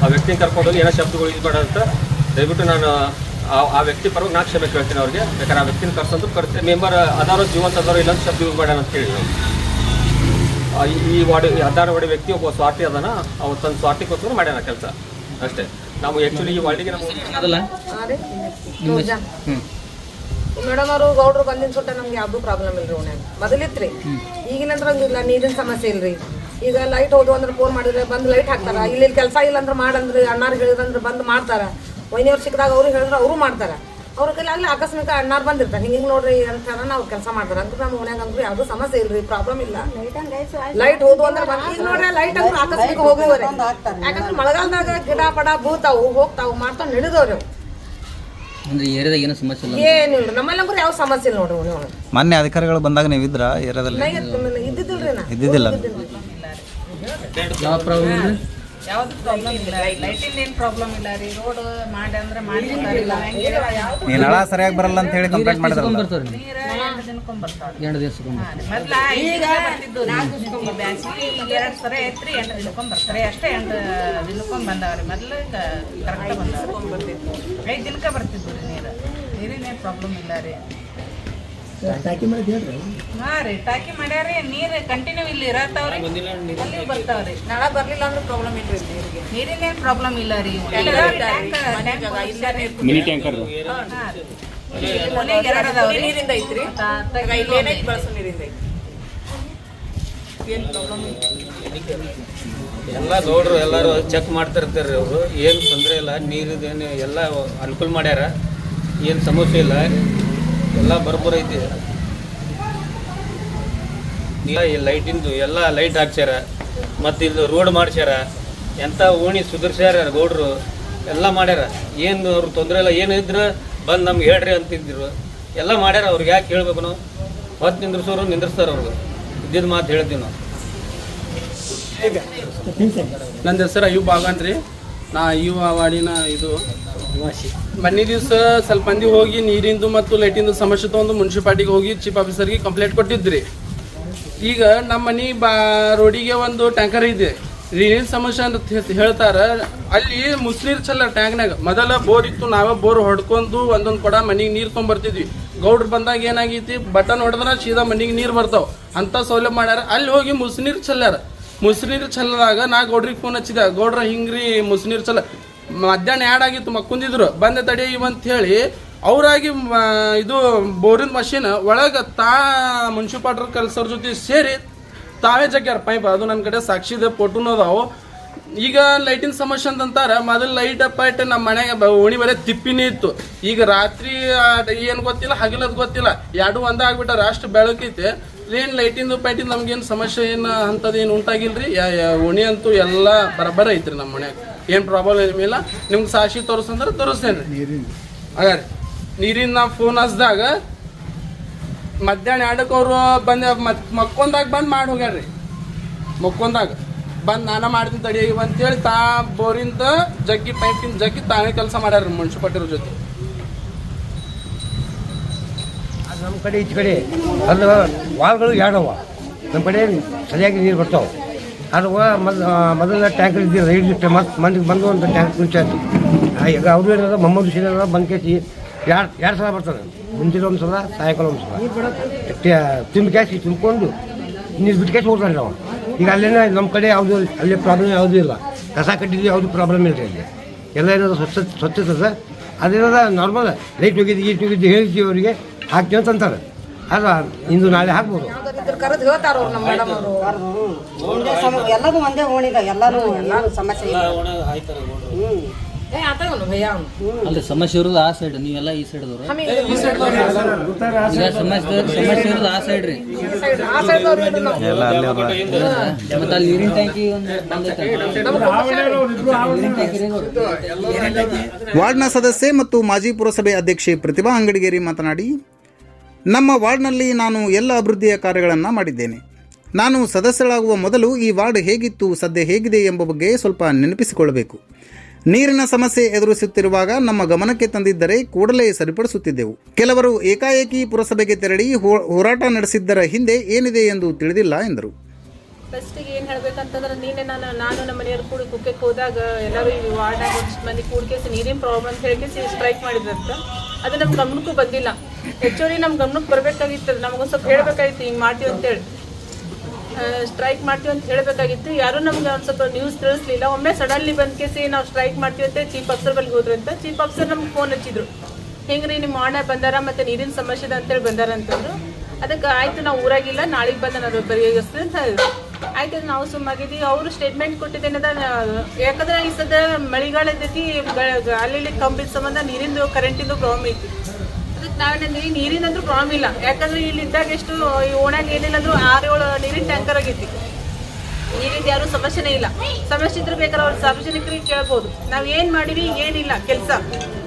C: ಆ ವ್ಯಕ್ತಿನ ಕರ್ಕೊಂಡು ಹೋಗಿ ಏನೋ ಶಬ್ದಗಳು ಯೂಸ್ ಅಂತ ದಯವಿಟ್ಟು ನಾನು ಆ ಆ ವ್ಯಕ್ತಿ ಪರವಾಗಿ ನಾ ಕ್ಷಮೆ ಕೇಳ್ತೀನಿ ಅವ್ರಿಗೆ. ಬೇಕಾದ್ರೆ ಆ ವ್ಯಕ್ತಿನ ಕರ್ಸಂತ ಕರ್ತೀನಿ ಮೆಂಬರ್ ಅದಾರೋ ಜೀವಂತ ಅದಾರೋ ಇಲ್ಲ ಅಂತ ಶಬ್ದ ಯೂಸ್ ಮಾಡ್ಯಾನ ಅಂತ ಹೇಳಿ ಈ- ವಾಡಿ ವಾರ್ಡ್ ಈ ಹದಿನಾರು ವ್ಯಕ್ತಿ ಒಬ್ಬ ಸ್ವಾರ್ಥಿ ಅದಾನ. ಅವ್ರು ತನ್ನ ಸ್ವಾರ್ಥಿಗೋಸ್ಕರ ಮಾಡ್ಯಾನ ಕೆಲಸ. ಅಷ್ಟೇ. ನಾವು ಆ್ಯಕ್ಚುಲಿ ಈ ವಾರ್ಡಿಗೆ ನಾವು
D: ಮೇಡಮ್ ಅವರು ಗೌಡ್ರು ಬಂದಿನ ಸುಟ್ಟ ನಮ್ಗೆ ಯಾವ್ದು ಪ್ರಾಬ್ಲಮ್ ಇಲ್ರಿ ಓಣ್ಯಾಗ ಮೊದಲಿತ್ರಿ. ಈಗಿನಂದ್ರ ಹಂಗಿಲ್ಲ ನೀರಿನ ಸಮಸ್ಯೆ ಇಲ್ರಿ. ಈಗ ಲೈಟ್ ಹೋದು ಅಂದ್ರೆ ಫೋನ್ ಮಾಡಿದ್ರೆ ಬಂದು ಲೈಟ್ ಹಾಕ್ತಾರ. ಇಲ್ಲಿ ಕೆಲಸ ಇಲ್ಲ ಅಂದ್ರೆ ಮಾಡಂದ್ರಿ ಅಣ್ಣಾರ್ ಹೇಳಿದಂದ್ರೆ ಬಂದು ಮಾಡ್ತಾರ. ವೈನಿಯವ್ರು ಸಿಕ್ಕದಾಗ ಅವ್ರು ಹೇಳಿದ್ರೆ ಅವರು ಮಾಡ್ತಾರ. ಅವ್ರ ಕೈಲಿ ಅಲ್ಲಿ ಆಕಸ್ಮಿಕ ಅಣ್ಣಾರ್ ಬಂದಿರ್ತಾರೆ. ಹಿಂಗೆ ನೋಡ್ರಿ ಅಂತ ನಾವು ಕೆಲಸ ಮಾಡ್ತಾರೆ. ಅಂದ್ರೆ ನಮ್ಮ ಮನ್ಯಾಗ ಅಂದ್ರೆ ಯಾವ್ದು ಸಮಸ್ಯೆ ಇಲ್ರಿ ಪ್ರಾಬ್ಲಮ್ ಇಲ್ಲ. ಲೈಟ್ ಹೋದು ಅಂದ್ರೆ ಈಗ ನೋಡ್ರಿ ಲೈಟ್ ಅಂದ್ರೆ ಆಕಸ್ಮಿಕ ಹೋಗುವರೆ ಯಾಕಂದ್ರೆ ಮಳೆಗಾಲದಾಗ ಗಿಡ ಪಡ ಬೂತಾವು ಹೋಗ್ತಾವು ಮಾಡ್ತಾವ್ ನಡೆದವ್ರಿ.
E: ಅಂದ್ರೆ ಈ ಏರಿಯಾದಾಗ ಏನೋ ಸಮಸ್ಯೆ ಇಲ್ಲ
D: ಏನಿಲ್ಲ ನಮ್ಮಲ್ಲಿ ಯಾವ ಸಮಸ್ಯೆ ಇಲ್ಲ ನೋಡ್ರಿ
F: ಮೊನ್ನೆ ಅಧಿಕಾರಿಗಳು ಬಂದಾಗ ನೀವು ಇದ್ರ ಏರಿಯಾದಲ್ಲಿ?
D: ಇದ್ದಿದ್ದಿಲ್ರಿ ನಾ.
F: ಇದ್ದಿದ್ದಿಲ್ಲ
E: ಯಾವ ಪ್ರಾಬ್ಲಮ್
G: ಯಾವ್ದು ಪ್ರಾಬ್ಲಮ್ ಇಲ್ಲ ಲೈಟಿಂದ ಏನು ಪ್ರಾಬ್ಲಮ್ ಇಲ್ಲ ರೀ. ರೋಡ್ ಮಾಡಿ ಅಂದ್ರೆ ಮಾಡಿಲ್ಲ
F: ಈ ನಳ ಸರಿಯಾಗಿ ಬರಲ್ಲ ಅಂತ ಹೇಳಿ ಕಂಪ್ಲೇಂಟ್ ಮಾಡಿದ್ರಲ್ಲ.
E: ಬರ್ತಾರೆ
G: ನೀರ ಎಂಟು ದಿನಕ್ಕೊಮ್ಮೆ ಬರ್ತಾವ್ರಿ
E: ಎರಡು ದಿವಸಕ್ಕೊಮ್ಮೆ
G: ಮೊದ್ಲ ಈಗ ಬರ್ತಿದ್ದು ನಾಲ್ಕು ಬ್ಯಾಸಿಗೆ ಈಗ ಎರಡು ಸರ ಐತ್ರಿ ಎಂಟು ದಿನಕ್ಕೊಮ್ಮೆ ಬರ್ತಾರೆ. ಅಷ್ಟೇ ಎಂಟು ದಿನಕ್ಕೊಮ್ಮೆ ಬಂದಾವ್ರಿ ಮೊದ್ಲು ಕರೆಕ್ಟ್ ಬಂದಾವ್ರಿ ಬರ್ತಿತ್ತು ಐದು ದಿನಕ್ಕೆ ಬರ್ತಿದ್ದು ರೀ ನೀರು. ನೀರಿನ ಪ್ರಾಬ್ಲಮ್ ಇಲ್ಲ ರೀ. ಹಾ ರೀ ಟಾಕಿ ಮಾಡ್ಯಾರಿ ನೀರು ಕಂಟಿನ್ಯೂ ಇಲ್ಲಿ ಇರತ್ತಾವ್ರಿ. ಅಲ್ಲಿ ಬರ್ತಾವ್ರಿ.
D: ನಳ ಬರ್ಲಿಲ್ಲ ಅಂದ್ರೆ ಪ್ರಾಬ್ಲಮ್ ಇಲ್ರಿ ನೀರಿಗೆ.
G: ನೀರಿನ ಏನು ಪ್ರಾಬ್ಲಮ್ ಇಲ್ಲ ರೀ.
C: ಮಿನಿ ಟ್ಯಾಂಕರ್
G: ಮನೆಗೆ ಎರಡು ಅದಾವ್ರಿ
D: ನೀರಿಂದ ಐತ್ರಿ.
G: ಇಲ್ಲೇನೈತಿ
D: ಬಳಸೋ ನೀರಿಂದ. ಐತಿ
H: ಎಲ್ಲ ನೋಡ್ರು ಎಲ್ಲರೂ ಚೆಕ್ ಮಾಡ್ತಿರ್ತಾರೆ ಅವರು. ಏನು ತೊಂದರೆ ಇಲ್ಲ. ನೀರಿದೇನು ಎಲ್ಲ ಅನುಕೂಲ ಮಾಡ್ಯಾರ. ಏನು ಸಮಸ್ಯೆ ಇಲ್ಲ. ಎಲ್ಲ ಇಲ್ಲ ಈ ಲೈಟಿಂದು ಎಲ್ಲ ಲೈಟ್ ಹಾಕ್ಸ್ಯಾರ, ಮತ್ತು ಇಲ್ಲಿ ರೋಡ್ ಮಾಡ್ಸ್ಯಾರ ಎಂಥ ಓಣಿ ಸುಧಾರ್ಸ್ಯಾರ ಗೌಡ್ರು, ಎಲ್ಲ ಮಾಡ್ಯಾರ. ಏನು ಅವ್ರ ತೊಂದರೆ ಇಲ್ಲ, ಏನು ಇದ್ರೆ ಬಂದು ನಮ್ಗೆ ಹೇಳ್ರಿ ಅಂತಿದ್ರು. ಎಲ್ಲ ಮಾಡ್ಯಾರ, ಅವ್ರಿಗೆ ಯಾಕೆ ಹೇಳ್ಬೇಕು ನಾವು? ಹೊತ್ತು ನಿಂದ್ರಿಸೋರು ನಿಂದ್ರಿಸ್ತಾರೆ ಅವ್ರಿಗೆ. ಇದ್ದಿದ್ದು ಮಾತು ಹೇಳ್ತೀವಿ ನಾವು.
I: ನನ್ನ ಹೆಸರು ರೀ ನಾ ಯುವ ವಾಡಿನ ಇದು ಮೊನ್ನೆ ದಿವಸ ಸ್ವಲ್ಪ ಮಂದಿ ಹೋಗಿ ನೀರಿಂದು ಮತ್ತು ಲೈಟಿಂದು ಸಮಸ್ಯೆ ತೊಗೊಂಡು ಮುನ್ಸಿಪಾಲ್ಟಿಗೆ ಹೋಗಿ ಚೀಫ್ ಆಫೀಸರ್ಗೆ ಕಂಪ್ಲೇಂಟ್ ಕೊಟ್ಟಿದ್ರಿ. ಈಗ ನಮ್ಮ ಮನೆ ಬಾ ರೋಡಿಗೆ ಒಂದು ಟ್ಯಾಂಕರ್ ಇದೆ. ನೀರಿನ ಸಮಸ್ಯೆ ಅಂತ ಹೇಳ್ತಾರ. ಅಲ್ಲಿ ಮುಸ್ಲಿರ್ ಚಲ್ಲ ಟ್ಯಾಂಕ್ನಾಗ. ಮೊದಲ ಬೋರ್ ಇತ್ತು ನಾವೇ ಬೋರ್ ಹೊಡ್ಕೊಂಡು ಒಂದೊಂದು ಕೊಡ ಮನೆಗೆ ನೀರು ತೊಗೊಂಬರ್ತಿದ್ವಿ. ಗೌಡ್ರು ಬಂದಾಗ ಏನಾಗೈತಿ ಬಟನ್ ಹೊಡೆದ್ರೆ ಸೀದಾ ಮನೆಗೆ ನೀರು ಬರ್ತಾವೆ. ಅಂತ ಸೌಲಭ್ಯ ಮಾಡ್ಯಾರ ಅಲ್ಲಿ ಹೋಗಿ ಮುಸ್ಲಿರ್ ಚಲ್ಲಾರ. ಮುಸ್ನೀರ್ ಚಲ್ಲದಾಗ ನಾ ಗೌಡ್ರಿಗೆ ಫೋನ್ ಹಚ್ಚಿದೆ. ಗೌಡ್ರ ಹಿಂಗ್ರಿ ಮುಸ್ನೀರು ಚಲ್ಲ ಮಧ್ಯಾಹ್ನ ಎರಡು ಆಗಿತ್ತು ಮಕ್ಕೊಂದಿದ್ರು ಬಂದೆ ತಡಿ ಅಂತ ಹೇಳಿ ಅವರಾಗಿ ಇದು ಬೋರಿನ ಮಷೀನ್ ಒಳಗೆ ತಾ ಮುನ್ಸಿಪಾಲ್ರ ಕೆಲಸವ್ರ ಜೊತೆ ಸೇರಿ ತಾವೇ ಜಗ್ಗ್ಯಾರ ಪೈಪ್ ಅದು ನನ್ನ ಕಡೆ ಸಾಕ್ಷಿದ ಫೋಟೋನೂ ಅದಾವು. ಈಗ ಲೈಟಿನ ಸಮಸ್ಯೆ ಅಂತಂತಾರೆ ಮೊದಲು ಲೈಟ್ ಪೈಟ್ ನಮ್ಮ ಮನೆಗೆ ಓಣಿ ಬರೀ ತಿಪ್ಪಿನೇ ಇತ್ತು. ಈಗ ರಾತ್ರಿ ಏನು ಗೊತ್ತಿಲ್ಲ, ಹಗಲದ್ ಗೊತ್ತಿಲ್ಲ. ಎರಡು ಒಂದೇ ಆಗ್ಬಿಟ್ಟಾರ ಅಷ್ಟು ಬೆಳಕೈತೆ ಏನು ಲೈಟಿಂದು ಪೈಟಿಂದು ನಮ್ಗೇನು ಸಮಸ್ಯೆ ಏನು ಅಂಥದ್ದು ಏನು ಉಂಟಾಗಿಲ್ರಿ ಓಣಿ ಅಂತೂ ಎಲ್ಲ ಬರಬರ ಐತ್ರಿ ನಮ್ಮ ಮನ್ಯಾಗ. ಏನು ಪ್ರಾಬ್ಲಮ್ ಇಲ್ಲ ನಿಮ್ಗೆ ಸಾಕ್ಷಿ ತೋರಿಸಂದ್ರೆ ತೋರಿಸ್ತೇನೆ ರೀ ನೀರಿನ ನಾವು ಫೋನ್ ಹಚ್ಚಿದಾಗ ಮಧ್ಯಾಹ್ನ ಎರಡಕ್ಕೆ ಬಂದ, ಮತ್ ಮಕ್ಕೊಂದಾಗ ಬಂದು ಮಾಡಿ ಹೋಗ್ಯಾರ್ರಿ. ಮಕ್ಕೊಂದಾಗ ಬಂದು ನಾನ ಮಾಡ್ತೀನಿ ತಡಿ ಅಂತೇಳಿ ತಾ ಬೋರಿಂದ ಜಗ್ಗಿ ಪೈಪಿನ ಜಗ್ಗಿ ತಾನೇ ಕೆಲಸ ಮಾಡ್ಯಾರ ಮುನ್ಸಿಪಾಲ್ಟಿರ ಜೊತೆ.
J: ನಮ್ಮ ಕಡೆ, ಈಚೆ ಕಡೆ ಅದು ವಾಲ್ಗಳು ಎರಡವ. ನಮ್ಮ ಕಡೆ ಸರಿಯಾಗಿ ನೀರು ಬರ್ತಾವೆ. ಅದು ಮೊದಲು ಮೊದಲ ಟ್ಯಾಂಕರ್ ಇದ್ದಿಲ್ಲ ರೈಟ್ ಮತ್ತು ಮಂದಿಗೆ ಬಂದು ಒಂದು ಟ್ಯಾಂಕ್ ಕುಂಚಾಯ್ತು ಈಗ ಅವರು ಏನದ ಏನದ ಬಂದು ಕೇಸಿ ಎರಡು ಎರಡು ಸಲ ಬರ್ತದೆ. ಮುಂಚಿನ ಒಂದು ಸಲ, ಸಾಯಂಕಾಲ ಒಂದು ಸಲ. ತುಂಬ ಕ್ಯಾಸಿ ತುಂಬಿಕೊಂಡು ನೀರು ಬಿಟ್ಟು ಕ್ಯಾಸಿ ಹೋಗ್ತಾರೆ ನಾವು. ಈಗ ಅಲ್ಲೇನ ನಮ್ಮ ಕಡೆ ಯಾವುದು, ಅಲ್ಲಿ ಪ್ರಾಬ್ಲಮ್ ಯಾವುದೂ ಇಲ್ಲ. ಕಸ ಕಟ್ಟಿದ್ದು ಯಾವುದು ಪ್ರಾಬ್ಲಮ್ ಇಲ್ಲ ಅಲ್ಲಿ. ಎಲ್ಲ ಏನದ ಸ್ವಚ್ಛ ಸ್ವಚ್ಛತದ ಅದೇನದ ನಾರ್ಮಲ್ ಲೈಟ್ ಹೋಗಿದ್ದು, ಗೀಟ್ ಹೋಗಿದ್ದು ಹೇಳ್ತೀವಿ ಅವರಿಗೆ. ಹಾಕ್ತೀವಿ ಅಂತ ಅಂತಾರೆ. ಅದ ಇಂದು ನಾಳೆ ಹಾಕ್ಬೋದು.
D: ಇದ್ರ ಕರೆದು ಹೇಳ್ತಾರ ಅವ್ರು ನಮ್ಮ ಮೇಡಮ್ ಅವರು.
G: ಎಲ್ಲದು ಒಂದೇ ಓಣಿದ ಎಲ್ಲರೂ ಎಲ್ಲರೂ ಸಮಸ್ಯೆ
D: ಏ ಆತ ಅವನು ಭಯ್ಯ ಅವನು
E: ಅಲ್ರಿ ಸಮಸ್ಯೆ ಇರೋದು ಆ ಸೈಡ್ ನೀವೆಲ್ಲ ಈ ಸೈಡ್ ಈಗ ಸಮಸ್ಯೆ ಸಮಸ್ಯೆ ಇರೋದು ಆ ಸೈಡ್ ರೀ.
D: ಸೈಡ್ ಆ ಸೈಡ್ ಅವ್ರು ಇದ್ರು ನಾವು
F: ಅಲ್ಲೇ ಅದ.
E: ಮತ್ತೆ ಅಲ್ಲಿ ನೀರಿನ ಟ್ಯಾಂಕಿ ಒಂದು ಬಂದೈತೆ ನೀರಿನ ಟ್ಯಾಂಕಿ ರೀ ನೋಡ್ರಿ.
A: ವಾರ್ಡ್ನ ಸದಸ್ಯೆ ಮತ್ತು ಮಾಜಿ ಪುರಸಭೆ ಅಧ್ಯಕ್ಷೆ ಪ್ರತಿಭಾ ಅಂಗಡಿಗೇರಿ ಮಾತನಾಡಿ ನಮ್ಮ ವಾರ್ಡ್ನಲ್ಲಿ ನಾನು ಎಲ್ಲ ಅಭಿವೃದ್ಧಿಯ ಕಾರ್ಯಗಳನ್ನು ಮಾಡಿದ್ದೇನೆ. ನಾನು ಸದಸ್ಯರಾಗುವ ಮೊದಲು ಈ ವಾರ್ಡ್ ಹೇಗಿತ್ತು, ಸದ್ಯ ಹೇಗಿದೆ ಎಂಬ ಬಗ್ಗೆ ಸ್ವಲ್ಪ ನೆನಪಿಸಿಕೊಳ್ಳಬೇಕು. ನೀರಿನ ಸಮಸ್ಯೆ ಎದುರಿಸುತ್ತಿರುವಾಗ ನಮ್ಮ ಗಮನಕ್ಕೆ ತಂದಿದ್ದರೆ ಕೂಡಲೇ ಸರಿಪಡಿಸುತ್ತಿದ್ದೆವು. ಕೆಲವರು ಏಕಾಏಕಿ ಪುರಸಭೆಗೆ ತೆರಳಿ ಹೋರಾಟ ನಡೆಸಿದ್ದರ ಹಿಂದೆ ಏನಿದೆ ಎಂದು ತಿಳಿದಿಲ್ಲ ಎಂದರು.
G: ಫಸ್ಟಿಗೆ ಏನು ಹೇಳ್ಬೇಕಂತಂದ್ರೆ, ನೀನೆ ನಾನು ನಾನು ನಮ್ಮ ಮನೆಯವ್ರು ಕೂಡ ಕುಕ್ಕಕ್ಕೆ ಹೋದಾಗ ಎಲ್ಲರೂ ಈ ವಾರ್ಡ್ನಾಗ ಒಂದಿಷ್ಟು ಮಂದಿ ಕೂಡ್ಕೇಸಿ ನೀರಿನ ಪ್ರಾಬ್ಲಮ್ ಹೇಳಿಕೇಸಿ ಸ್ಟ್ರೈಕ್ ಮಾಡಿದ್ರಂತ. ಅದು ನಮ್ಮ ಗಮನಕ್ಕೂ ಬಂದಿಲ್ಲ. ಹೆಚ್ಚುವರಿ ನಮ್ಮ ಗಮನಕ್ಕೆ ಬರಬೇಕಾಗಿತ್ತು. ನಮಗೊಂದು ಸ್ವಲ್ಪ ಹೇಳ್ಬೇಕಾಗಿತ್ತು, ಹಿಂಗೆ ಮಾಡ್ತೀವಿ ಅಂತೇಳಿ ಸ್ಟ್ರೈಕ್ ಮಾಡ್ತೀವಿ ಅಂತ ಹೇಳಬೇಕಾಗಿತ್ತು. ಯಾರೂ ನಮ್ಗೆ ಒಂದು ಸ್ವಲ್ಪ ನ್ಯೂಸ್ ತಿಳಿಸ್ಲಿಲ್ಲ. ಒಮ್ಮೆ ಸಡನ್ಲಿ ಬಂದ್ ಕೇಸಿ ನಾವು ಸ್ಟ್ರೈಕ್ ಮಾಡ್ತೀವಿ ಅಂತ ಚೀಫ್ ಆಫೀಸರ್ ಬಳಿ ಹೋದ್ರು ಅಂತ ಚೀಫ್ ಆಫೀಸರ್ ನಮ್ಗೆ ಫೋನ್ ಹಚ್ಚಿದ್ರು. ಹೆಂಗ್ರಿ ನಿಮ್ಮ ಆರ್ಡರ್ ಬಂದಾರ ಮತ್ತೆ ನೀರಿನ ಸಮಸ್ಯೆ ಅಂತೇಳಿ ಬಂದಾರ ಅಂತಂದ್ರು ಅದಕ್ಕೆ ಆಯ್ತು, ನಾವು ಊರಾಗಿಲ್ಲ ನಾಳೆಗೆ ಬಂದ ನಾನು ಬರೆಯೋಗಿಸ್ತೀನಿ ಅಂತ ಹೇಳಿದ್ರು. ಆಯ್ತು, ನಾವು ಸುಮ್ಮಾಗಿದ್ವಿ ಅವರು ಸ್ಟೇಟ್ಮೆಂಟ್ ಕೊಟ್ಟಿದ್ದೇನದ ಯಾಕಂದ್ರೆ ಈ ಸದ ಮಳೆಗಾಲ ಇದ್ದೈತಿ ಅಲ್ಲಿ ಕಂಬಿದ ಸಂಬಂಧ ನೀರಿಂದು ಕರೆಂಟಿಂದು ಪ್ರಾಬ್ಲಮ್ ಐತಿ ಅದಕ್ಕೆ ನಾವೇನಂದ್ವಿ ನೀರಿನಂದ್ರೂ ಪ್ರಾಬ್ಲಮ್ ಇಲ್ಲ. ಯಾಕಂದ್ರೆ ಇಲ್ಲಿ ಇದ್ದಾಗ ಎಷ್ಟು, ಈ ಓಣ್ಯಾಗ ಏನಿಲ್ಲ ಅಂದ್ರೂ ಆರು ಏಳು ನೀರಿನ ಟ್ಯಾಂಕರ್ ಆಗೈತಿ. ನೀರಿಂದ ಯಾರು ಸಮಸ್ಯೆನೇ ಇಲ್ಲ. ಸಮಸ್ಯೆ ಇದ್ರೆ ಬೇಕಾದ್ರೆ ಅವ್ರು ಸಾರ್ವಜನಿಕರಿಗೆ ಕೇಳ್ಬೋದು. ನಾವು ಏನು ಮಾಡಿವಿ ಏನಿಲ್ಲ, ಕೆಲಸ.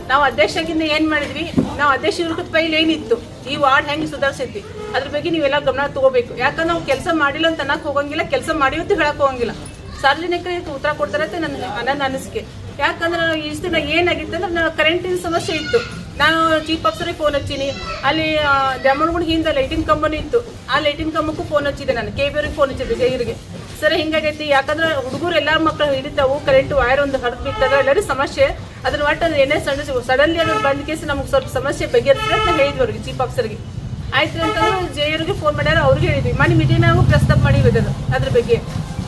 G: ನಾವು ಅಧ್ಯಕ್ಷಗಿಂದ ಏನು ಮಾಡಿದ್ವಿ? ನಾವು ಅಧ್ಯಕ್ಷ ಇವ್ರ ಪೈಲಿ ಏನಿತ್ತು? ಈ ವಾರ್ಡ್ ಹೆಂಗೆ ಸುಧಾರಿಸೈತಿ ಅದ್ರ ಬಗ್ಗೆ ನೀವೆಲ್ಲ ಗಮನ ತಗೋಬೇಕು. ಯಾಕಂದ್ರೆ ನಾವು ಕೆಲಸ ಮಾಡಿಲ್ಲ ಅಂತ ಅನ್ನಕ್ಕೆ ಹೋಗಂಗಿಲ್ಲ, ಕೆಲಸ ಮಾಡಿವಿ ಅಂತ ಹೇಳಕ್ ಹೋಗಂಗಿಲ್ಲ. ಸಾರ್ವಜನಿಕರಿಗೆ ಉತ್ತರ ಕೊಡ್ತಾರೆ ಅಂತ ನನ್ನ ನನ್ನ ಅನಿಸಿಕೆ. ಯಾಕಂದ್ರೆ ಇಷ್ಟು ದಿನ ಏನಾಗಿತ್ತು ಅಂದ್ರೆ ನಾವು ಕರೆಂಟಿನ ಸಮಸ್ಯೆ ಇತ್ತು. ನಾನು ಚೀಫ್ ಆಫೀಸರಿಗೆ ಫೋನ್ ಹಚ್ಚೀನಿ. ಅಲ್ಲಿ ದಮ್ಮನಗುಡಿ ಹಿಂದೆ ಲೈಟಿಂಗ್ ಕಂಬನಿ ಇತ್ತು. ಆ ಲೈಟಿಂಗ್ ಕಂಬಕ್ಕೂ ಫೋನ್ ಹಚ್ಚಿದೆ ನಾನು. ಕೆ ಬಿ ಫೋನ್ ಹಚ್ಚಿದ್ದೆ ಜೈರಿಗೆ ಸರ್, ಹಿಂಗಾಗೈತಿ. ಯಾಕಂದ್ರೆ ಹುಡುಗರು ಎಲ್ಲಾ ಮಕ್ಕಳು ಹಿಡಿತಾವು ಕರೆಂಟ್ ವೈರ್ ಒಂದು ಹರಿದು ಬಿಟ್ಟಾಗ ಎಲ್ಲರೂ ಸಮಸ್ಯೆ. ಅದ್ರ ಒಟ್ಟು ಏನೇ ಸಣ್ಣ ಸಡನ್ಲಿ ಅದ್ರ ಬಂದ ಕೇಸ್ ನಮಗೆ ಸ್ವಲ್ಪ ಸಮಸ್ಯೆ ಬಗೆಹರಿಸಿದ್ರೆ ಅಂತ ಹೇಳಿದ್ವಿ ಅವ್ರಿಗೆ ಚೀಫ್ ಆಫೀಸರ್ಗೆ ಆಯ್ತು ಅಂತಂದ್ರೆ ಜೈಯರಿಗೆ ಫೋನ್ ಮಾಡ್ಯಾರ, ಅವ್ರಿಗೆ ಹೇಳಿದ್ವಿ. ಮನೆ ಮೀಟಿಂಗ್ನಾಗೂ ಪ್ರಸ್ತಾಪ ಮಾಡಿವಿ ಅದ್ರ ಬಗ್ಗೆ.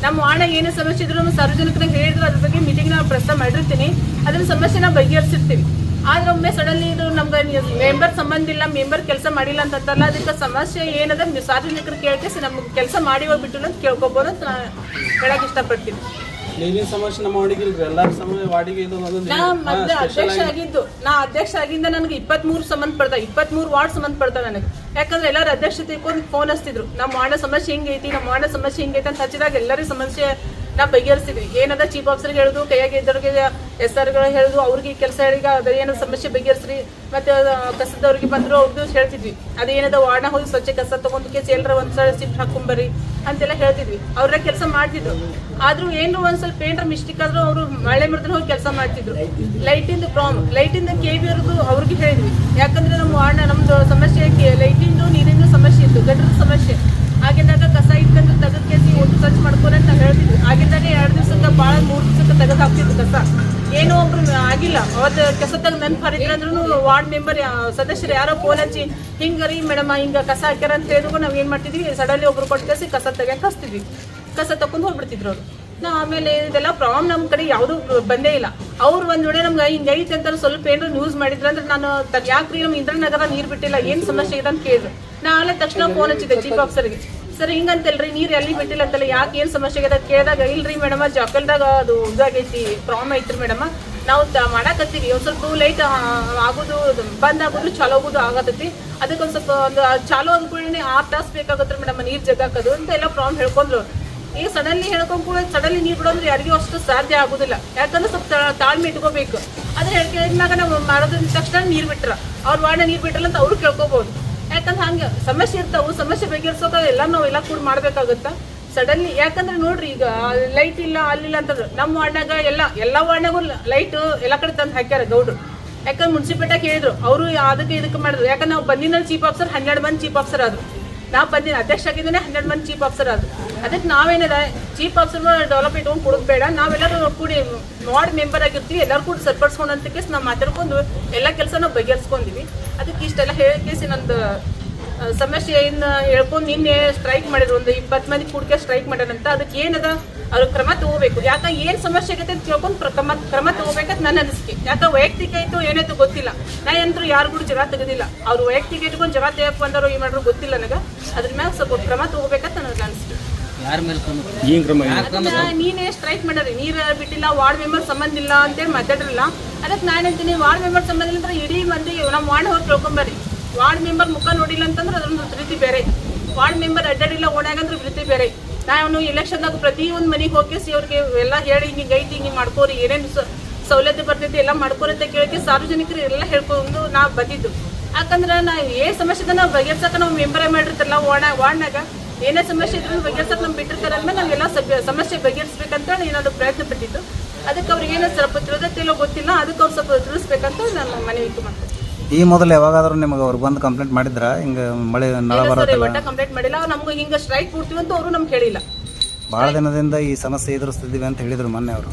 G: ನಮ್ಮ ವಾಣ ಏನೇ ಸಮಸ್ಯೆ ಇದ್ರು ನಮ್ಮ ಸಾರ್ವಜನಿಕರಿಗೆ ಹೇಳಿದ್ರು, ಅದ್ರ ಬಗ್ಗೆ ಮೀಟಿಂಗ್ ನಾವು ಪ್ರಸ್ತಾಪ ಮಾಡಿರ್ತೀನಿ. ಅದ್ರ ಸಮಸ್ಯೆ ನಾವು ಬಗೆಹರಿಸಿರ್ತೀವಿ. ಆದ್ರೆ ಒಮ್ಮೆ ಸಡನ್ಲಿ ಇದು ನಮ್ಗೆ ಮೆಂಬರ್ ಸಂಬಂಧ ಇಲ್ಲ ಮೆಂಬರ್ ಕೆಲಸ ಮಾಡಿಲ್ಲ ಅಂತಂತಲ್ಲ ಅದಕ್ಕೆ ಸಮಸ್ಯೆ ಏನದ ಸಾರ್ವಜನಿಕರು ಕೇಳ್ಕೇಸಿ ನಮ್ಗೆ ಕೆಲಸ ಮಾಡಿ ಹೋಗ್ಬಿಟ್ಟಿಲ್ಲ ಅಂತ ಕೇಳ್ಕೊಬೋದು ಅಂತ ನಾನು ಹೇಳಕ್ ಇಷ್ಟಪಡ್ತೀನಿ.
I: ನೀರಿನ ಸಮಸ್ಯೆ? ನಮ್ಮ ವಾರ್ಡಿಗಿಲ್ರಿ ಎಲ್ಲಾರ ಸಮಯ ವಾರ್ಡಿಗೆ ಇದು
G: ನಾ ಮೊದ್ಲು ಅಧ್ಯಕ್ಷ ಆಗಿದ್ದು ನಾ ಅಧ್ಯಕ್ಷ ಆಗಿಂದ ನನಗೆ ಇಪ್ಪತ್ಮೂರು ಸಂಬಂಧ ಪಡ್ತಾ ಇಪ್ಪತ್ಮೂರು ವಾರ್ಡ್ ಸಂಬಂಧ ಪಡ್ತಾ ನನಗೆ. ಯಾಕಂದ್ರೆ ಎಲ್ಲರ ಅಧ್ಯಕ್ಷತೆ ಫೋನ್ ಹಚ್ತಿದ್ರು. ನಮ್ಮ ವಾರ್ಡ್ ಸಮಸ್ಯೆ ಹಿಂಗೈತಿ ನಮ್ಮ ವಾರ್ಡ್ ಸಮಸ್ಯೆ ಹಿಂಗೈತಿ ಅಂತ ಹಚ್ಚಿದಾಗ ಎಲ್ಲರಿಗೂ ಸಮಸ್ಯೆ ನಾ ಬಗೆಹರಿಸಿದ್ವಿ. ಏನದ ಚೀಫ್ ಆಫೀಸರ್ಗೆ ಹೇಳುದು, ಕೈಯಾಗಿ ಇದ್ದವ್ರಿಗೆ ಎಸ್ ಆರ್ಗಳು ಹೇಳುದು, ಅವ್ರಿಗೆ ಕೆಲಸ ಹೇಳಿಗ ಏನೋ ಸಮಸ್ಯೆ ಬಗೆಹರಿಸ್ರಿ, ಮತ್ತೆ ಕಸದವ್ರಿಗೆ ಬಂದ್ರು ಅವ್ರದ್ದು ಹೇಳ್ತಿದ್ವಿ. ಅದೇನದ ವಾರ್ಡ್ನ ಹೋಗಿ ಸ್ವಚ್ಛ ಕಸ ತಗೊಂಡು ಕೇಸ್ ಎಲ್ಲರ ಒಂದ್ ಸಲ ಸಿಫ್ಟ್ ಹಾಕೊಂಬರ್ರಿ ಅಂತೆಲ್ಲ ಹೇಳ್ತಿದ್ವಿ. ಅವ್ರ ಕೆಲಸ ಮಾಡ್ತಿದ್ರು. ಆದ್ರೂ ಏನು ಒಂದ್ ಸ್ವಲ್ಪ ಏನರ ಮಿಸ್ಟೇಕ್ ಆದ್ರೂ ಅವರು ಮಳೆ ಮರದಲ್ಲಿ ಹೋಗಿ ಕೆಲಸ ಮಾಡ್ತಿದ್ರು. ಲೈಟಿಂದ ಪ್ರಾಬ್ಲಮ್ ಲೈಟಿಂದ ಕೆ ಬಿ ಅವ್ರದ್ದು ಅವ್ರಿಗೆ ಹೇಳಿದ್ವಿ. ಯಾಕಂದ್ರೆ ನಮ್ಮ ವಾರ್ಡ್ನ ನಮ್ದು ಸಮಸ್ಯೆ ಲೈಟಿಂದು ನೀರಿಂದು ಸಮಸ್ಯೆ ಇತ್ತು ಗಟ್ಟದ ಸಮಸ್ಯೆ. ಆಗಿಂದಾಗ ಕಸ ಇಟ್ಕೊಂಡು ತೆಗೆದು ಕೇಸಿ ಒಟ್ಟು ಸ್ವಚ್ಛ ಮಾಡ್ಕೊಂಡ್ರೆ ಅಂತ ಹೇಳ್ತಿದ್ವಿ. ಆಗಿಂದಾಗ ಎರಡು ದಿವ್ಸಕ್ಕೆ ಭಾಳ ಮೂರು ದಿವಸಕ್ಕೆ ತೆಗೆದು ಹಾಕ್ತಿದ್ವಿ ಕಸ. ಏನೋ ಒಬ್ರು ಆಗಿಲ್ಲ. ಅವತ್ತು ಕಸ ತೆಗೆದು ನೆನ್ಪು ಹರಿದ್ರಂದ್ರೂ ವಾರ್ಡ್ ಮೆಂಬರ್ ಸದಸ್ಯರು ಯಾರೋ ಫೋನ್ ಹಚ್ಚಿ ಹಿಂಗರಿ ಮೇಡಮ್, ಹಿಂಗ ಕಸ ಹಾಕ್ಯಾರ ಅಂತ ಹೇಳಿದ್ರು ನಾವು ಏನು ಮಾಡ್ತಿದ್ವಿ? ಸಡನ್ಲಿ ಒಬ್ರು ಕೊಟ್ಟು ಕಸಿ ಕಸ ತೆಗಿಯಕ್ಕೆ ಹಚ್ತಿದ್ವಿ. ಕಸ ತಕೊಂಡು ಹೋಗ್ಬಿಡ್ತಿದ್ರು ಅವರು. ನಾ ಆಮೇಲೆ ಇದೆಲ್ಲ ಪ್ರಾಬ್ಲಮ್ ನಮ್ಮ ಕಡೆ ಯಾವುದೂ ಬಂದೇ ಇಲ್ಲ. ಅವ್ರು ಒಂದು ವೇಳೆ ನಮ್ಗೆ ಹಿಂಗೆ ಐತೆ ಅಂತ ಸ್ವಲ್ಪ ಏನಾರು ನ್ಯೂಸ್ ಮಾಡಿದ್ರು ಅಂದ್ರೆ ನಾನು ಯಾಕ್ರಿ ನಮ್ಮ ಇಂದ್ರನಗರ ನೀರು ಬಿಟ್ಟಿಲ್ಲ, ಏನು ಸಮಸ್ಯೆ ಇದೆ? ಅಂತ ಕೇಳಿದ್ರು. ನಾ ಅಲ್ಲೇ ತಕ್ಷಣ ಫೋನ್ ಹಚ್ಚಿದ್ದೆ ಚೀಫ್ ಆಫೀಸರ್ಗೆ ಸರ್ ಹಿಂಗಂತಲ್ರಿ ನೀರು ಎಲ್ಲಿ ಬಿಟ್ಟಿಲ್ಲ ಅಂತಲ್ಲ ಯಾಕೆ ಏನು ಸಮಸ್ಯೆ ಆಗ್ಯದ ಕೇಳಿದಾಗ, ಇಲ್ರಿ ಮೇಡಮ್ ಜಾಕಲ್ದಾಗ ಅದು ಇದಾಗೈತಿ ಪ್ರಾಬ್ಲಮ್ ಐತ್ರಿ ಮೇಡಮ್. ನಾವು ಮಾಡಾಕತ್ತೀವಿ, ಒಂದು ಸ್ವಲ್ಪ ಲೈಟ್ ಆಗೋದು, ಬಂದ್ ಆಗೋದು, ಚಾಲು ಆಗೋದು ಆಗತೈತಿ. ಅದಕ್ಕೆ ಒಂದು ಸ್ವಲ್ಪ ಒಂದು ಚಾಲೋ ಆದ ಕೂಡಲೇ ಆರು ತಾಸು ಬೇಕಾಗತ್ತೆ ಮೇಡಮ್, ನೀರು ಜಗಾಕದು ಅಂತ ಎಲ್ಲ ಪ್ರಾಬ್ಲಮ್ ಹೇಳ್ಕೊಂಡ್ರು. ಈಗ ಸಡನ್ಲಿ ಹೇಳ್ಕೊಂಡ್ ಕೂಡ ಸಡನ್ಲಿ ನೀರು ಬಿಡೋದ್ರೆ ಯಾರಿಗೂ ಅಷ್ಟು ಸಾಧ್ಯ ಆಗೋದಿಲ್ಲ. ಯಾಕಂದ್ರೆ ಸ್ವಲ್ಪ ತಾಳ್ಮೆ ಇಟ್ಕೋಬೇಕು. ಅದ್ರ ಹೇಳ್ಕೊಂಡಾಗ ನಾವು ಮಾಡೋದ್ರ ತಕ್ಷಣ ನೀರು ಬಿಟ್ರ. ಅವ್ರ ವಾರ್ಡ ನೀರು ಬಿಟ್ರಲ್ಲ ಅಂತ ಅವ್ರು ಕೇಳ್ಕೊಬೋದು. ಯಾಕಂದ್ರೆ ಹಂಗೆ ಸಮಸ್ಯೆ ಇರ್ತಾವು, ಸಮಸ್ಯೆ ಬಗೆಹರಿಸೋಕೆ ಎಲ್ಲ ನಾವು ಎಲ್ಲ ಕೂಡ ಮಾಡ್ಬೇಕಾಗುತ್ತಾ? ಸಡನ್ಲಿ ಯಾಕಂದ್ರೆ ನೋಡ್ರಿ ಈಗ ಲೈಟ್ ಇಲ್ಲ ಅಲ್ಲಿಲ್ಲ ಅಂತಂದ್ರೆ ನಮ್ಮ ವಾರ್ಡ್ನಾಗ ಎಲ್ಲ ಎಲ್ಲ ವಾರ್ಡ್ನಾಗೂ ಲೈಟ್ ಎಲ್ಲ ಕಡೆ ತಂದು ಹಾಕ್ಯಾರ ಗೌಡ್ರು. ಯಾಕಂದ್ರೆ ಮುನ್ಸಿಪೇಟ ಹೇಳಿದ್ರು, ಅವರು ಅದಕ್ಕೆ ಇದಕ್ಕೆ ಮಾಡಿದ್ರು. ಯಾಕಂದ್ರೆ ನಾವು ಬಂದಿನಲ್ಲಿ ಚೀಫ್ ಆಫೀಸರ್ ಹನ್ನೆರಡು ಮಂದಿ ಚೀಫ್ ಆಫೀಸರ್ ಆದ್ರು. ನಾವು ಬಂದಿನ ಅಧ್ಯಕ್ಷ ಆಗಿದ್ದೇನೆ ಹನ್ನೆರಡು ಮಂದಿ ಚೀಫ್ ಆಫೀಸರ್ ಆದ್ರು. ಅದಕ್ಕೆ ನಾವೇನಿದೆ ಚೀಫ್ ಆಫೀಸರ್ ಡೆವಲಪ್ ಇಟ್ಕೊಂಡು ಕೊಡೋದು ಬೇಡ, ನಾವೆಲ್ಲರೂ ಕೂಡಿ ವಾರ್ಡ್ ಮೆಂಬರ್ ಆಗಿರ್ತೀವಿ, ಎಲ್ಲರೂ ಕೂಡ ಸರಿಪಡಿಸ್ಕೊಂಡು ಕೇಸ್ ನಾವು ಮಾತಾಡ್ಕೊಂಡು ಎಲ್ಲ ಕೆಲಸ ನಾವು ಬಗೆಹರಿಸ್ಕೊಂಡಿವಿ. ಅದಕ್ಕೆ ಇಷ್ಟೆಲ್ಲ ಹೇಳಿ ಕೇಸಿ ನಂದು ಆ, ಸಮಸ್ಯೆಯನ್ನ ಹೇಳ್ಕೊಂಡು ನಿನ್ನೆ ಸ್ಟ್ರೈಕ್ ಮಾಡಿದ್ರು ಒಂದು ಇಪ್ಪತ್ತು ಮಂದಿ ಕೂಡ್ಕೆ ಸ್ಟ್ರೈಕ್ ಮಾಡ್ಯಾರಂತ ಅದಕ್ಕೆ ಏನದ? ಅವ್ರು ಕ್ರಮ ತಗೋಬೇಕು. ಯಾಕ ಏನು ಸಮಸ್ಯೆ ಆಗೈತೆ ಅಂತ ಕೇಳ್ಕೊಂಡು ಕ್ರಮ ಕ್ರಮ ತಗೋಬೇಕಂತ ನನ್ನ ಅನಿಸಿಕೆ. ಯಾಕ ವೈಯಕ್ತಿಕ ಆಯಿತು ಏನಾಯ್ತು ಗೊತ್ತಿಲ್ಲ. ನಾ ಏನಂದ್ರು ಯಾರು ಕೂಡ ಜಗ ತೆಗೆದಿಲ್ಲ. ಅವ್ರು ವೈಯಕ್ತಿಕ ಇಟ್ಕೊಂಡು ಜಗ ತೆಗಕ್ ಬಂದಾರೋ ಏನ್ ಮಾಡ್ರು ಗೊತ್ತಿಲ್ಲ ನನಗೆ. ಅದ್ರ ಮ್ಯಾಲ ಸ್ವಲ್ಪ ಕ್ರಮ ತಗೋಬೇಕಂತ ನನಗೆ ಅನಿಸಿಕೆ.
E: ಯಾರ ಮೇಲೆ ಕ್ರಮ
G: ಅದನ್ನ ನೀನೇ ಸ್ಟ್ರೈಕ್ ಮಾಡ್ರಿ ನೀರ ಬಿಟ್ಟಿಲ್ಲ ವಾರ್ಡ್ ಮೆಂಬರ್ ಸಂಬಂಧ ಇಲ್ಲ ಅಂತೇಳಿ ಮಾತಾಡ್ರಲ್ಲ? ಅದಕ್ಕೆ ನಾನು ಹೇಳ್ತೀನಿ ವಾರ್ಡ್ ಮೆಂಬರ್ ಸಂಬಂಧ ಇಲ್ಲ ಅಂದ್ರೆ ಇಡೀ ಮಂದಿ ನಮ್ಮ ವಾರ್ಡ್ ಹೋಗಿ ತಿಳ್ಕೊಂಬರ್ರಿ ವಾರ್ಡ್ ಮೆಂಬರ್ ಮುಖ ನೋಡಿಲ್ಲ ಅಂತಂದ್ರೆ ಅದೊಂದು ಪ್ರೀತಿ ಬೇರೆ. ವಾರ್ಡ್ ಮೆಂಬರ್ ಅಡ್ಡಾಡಿಲ್ಲ ಓಡಾಗಂದ್ರೆ ರೀತಿ ಬೇರೆ. ನಾನು ಎಲೆಕ್ಷನ್ದಾಗ ಪ್ರತಿ ಒಂದು ಮನೆಗೆ ಹೋಗಿ ಅವ್ರಿಗೆ ಎಲ್ಲ ಹೇಳಿ ಹಿಂಗೆ ಐತಿ ಹಿಂಗೆ ಮಾಡ್ಕೋರಿ ಏನೇನು ಸ- ಸವಲತ್ತು ಬರ್ತೈತಿ ಎಲ್ಲ ಮಾಡ್ಕೋರಿ ಅಂತ ಕೇಳಕ್ಕೆ ಸಾರ್ವಜನಿಕರು ಎಲ್ಲ ಹೇಳ್ಕೊಂಡು ನಾವು ಬಂದಿದ್ದು. ಯಾಕಂದ್ರೆ ನಾ ಏನು ಸಮಸ್ಯೆ ನಾವು ಬಗೆಹರ್ಸಕ್ಕೆ ನಾವು ಮೆಂಬರೇ ಮಾಡಿರ್ತಾರಲ್ಲ ವಾರ್ಡ್ ವಾರ್ಡ್ನಾಗ ಏನೇ ಸಮಸ್ಯೆ ಇದ್ರೂ ಬಗೆಹರ್ಸಕ್ಕೆ ನಮ್ಗೆ ಬಿಟ್ಟಿರ್ತಾರೆ ಅಂದ್ಮೇಲೆ ನಾವೆಲ್ಲ ಸಭ್ಯ ಸಮಸ್ಯೆ ಬಗೆಹರಿಸ್ಬೇಕಂತ ಏನಾದ್ರು ಪ್ರಯತ್ನ ಪಟ್ಟಿದ್ದು. ಅದಕ್ಕೆ ಅವ್ರಿಗೆ ಏನೋ ಸ್ವಲ್ಪ ತಿಳಿದತ್ತಿಲ್ಲೋ ಗೊತ್ತಿಲ್ಲ ಅದಕ್ಕೆ ಅವ್ರು ಸ್ವಲ್ಪ ತಿಳಿಸ್ಬೇಕಂತ ನಾನು ಮನವಿ ಮಾಡ್ತೀನಿ.
F: ಈ ಮೊದಲು ಯಾವಾಗಾದ್ರೂ ನಿಮಗೆ ಅವ್ರು ಬಂದು ಕಂಪ್ಲೇಂಟ್ ಮಾಡಿದ್ರ? ಹಿಂಗ ಮಳೆ ನಳ
G: ಬರೋದಿಲ್ಲ ಕಂಪ್ಲೇಂಟ್ ಮಾಡಿಲ್ಲ. ನಮ್ಗೆ ಹಿಂಗೆ ಸ್ಟ್ರೈಕ್ ಕೊಡ್ತೀವಿ ಅಂತ ಅವರು ನಮ್ಗೆ ಹೇಳಿಲ್ಲ.
F: ಭಾಳ ದಿನದಿಂದ ಈ ಸಮಸ್ಯೆ ಎದುರಿಸ್ತಿದ್ದೀವಿ ಅಂತ ಹೇಳಿದ್ರು ಮೊನ್ನೆ ಅವರು.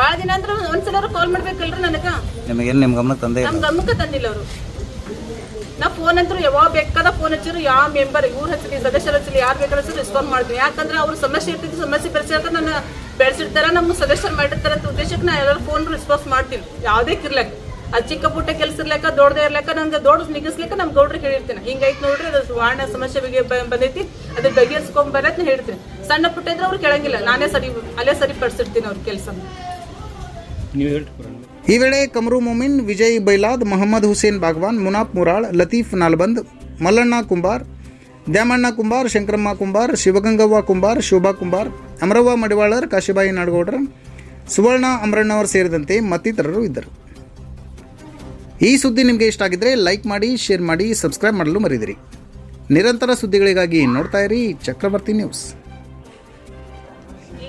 G: ಭಾಳ ದಿನ ಅಂದ್ರೆ ಒಂದ್ಸಲ ಕಾಲ್ ಮಾಡ್ಬೇಕಲ್ರಿ ನನಗೆ.
F: ನಿಮಗೇನು ನಿಮ್ಮ ಗಮನಕ್ಕೆ ತಂದೆ ಇಲ್ಲ?
G: ನಮ್ ಗಮನಕ್ಕೆ ತಂದಿಲ್ಲ ಅವರು. ನಾ ಫೋನ್ ಅಂತೂ ಯಾವಾಗ ಬೇಕಾದ ಫೋನ್ ಹಚ್ಚಿರು, ಯಾವ ಮೆಂಬರ್ ಇವ್ರು ಹಚ್ಚಲಿ ಸದಸ್ಯರು ಹಚ್ಚಲಿ ಯಾರು ಬೇಕಾದ್ರೆ ಹಚ್ಚಿ ರೆಸ್ಪಾನ್ಸ್ ಮಾಡ್ತೀನಿ. ಯಾಕಂದ್ರೆ ಅವ್ರ ಸಮಸ್ಯೆ ಇರ್ತಿದ್ದು ಸಮಸ್ಯೆ ಬೆಳೆಸಿದಾಗ ನನ್ನ ಬೆಳೆಸಿರ್ತಾರ ನಮ್ಮ ಸದಸ್ಯರು ಮಾಡಿರ್ತಾರ ಅಂತ ಉದ್ದೇಶಕ್ಕೆ ನಾ ಎಲ್ಲರೂ ಫೋನ್ ರೆಸ್ಪಾನ್ಸ್ ಮಾಡ್ತೀನಿ. ಯಾವುದೇ ಕಿರ್ಲಕ್ಕೆ ಅದು ಚಿಕ್ಕ ಪುಟ್ಟ ಕೆಲಸ ಇರ್ಲಕ್ಕ ದೊಡ್ಡದೇ ಇರ್ಲಕ್ಕ ನಂಗೆ ದೊಡ್ಡ ನಿಗಿಸ್ಲಿಕ್ಕೆ ನಮ್ಮ ಗೌಡ್ರಿಗೆ ಹೇಳಿರ್ತೀನಿ ಹಿಂಗೈತೆ ನೋಡ್ರಿ, ಅದು ವಾಹನ ಸಮಸ್ಯೆ ಬಗ್ಗೆ ಬಂದೈತಿ, ಅದ್ರ ಬಗೆಹರಿಸ್ಕೊಂಡ್ ಬರತ್ ಹೇಳ್ತೀನಿ. ಸಣ್ಣ ಪುಟ್ಟ ಇದ್ರೆ ಅವ್ರು ಕೇಳಂಗಿಲ್ಲ. ನಾನೇ ಸರಿ, ಅಲ್ಲೇ ಸರಿ ಪಡಿಸಿರ್ತೀನಿ ಅವ್ರ ಕೆಲಸ
A: ಈ ವೇಳೆ ಕಮರು ಮೊಮಿನ್, ವಿಜಯ್ ಬೈಲಾದ್, ಮೊಹಮ್ಮದ್ ಹುಸೇನ್ ಬಾಗ್ವಾನ್, ಮುನಾಫ್ ಮುರಾಳ್, ಲತೀಫ್ ನಾಲ್ಬಂದ್, ಮಲ್ಲಣ್ಣ ಕುಂಬಾರ್, ದ್ಯಾಮಣ್ಣ ಕುಂಬಾರ್, ಶಂಕರಮ್ಮ ಕುಂಬಾರ್, ಶಿವಗಂಗವ್ವ ಕುಂಬಾರ್, ಶೋಭಾ ಕುಂಬಾರ್, ಅಮರವ್ವ ಮಡಿವಾಳರ್, ಕಾಶಿಬಾಯಿ ನಾಡಗೌಡರ್, ಸುವರ್ಣ ಅಮರಣ್ಣವರ್ ಸೇರಿದಂತೆ ಮತ್ತಿತರರು ಇದ್ದರು. ಈ ಸುದ್ದಿ ನಿಮಗೆ ಇಷ್ಟ ಆಗಿದ್ರೆ ಲೈಕ್ ಮಾಡಿ, ಶೇರ್ ಮಾಡಿ, ಸಬ್ಸ್ಕ್ರೈಬ್ ಮಾಡಲು ಮರಿದಿರಿ. ನಿರಂತರ ಸುದ್ದಿಗಳಿಗಾಗಿ ನೋಡ್ತಾ ಇರಿ ಚಕ್ರವರ್ತಿ ನ್ಯೂಸ್.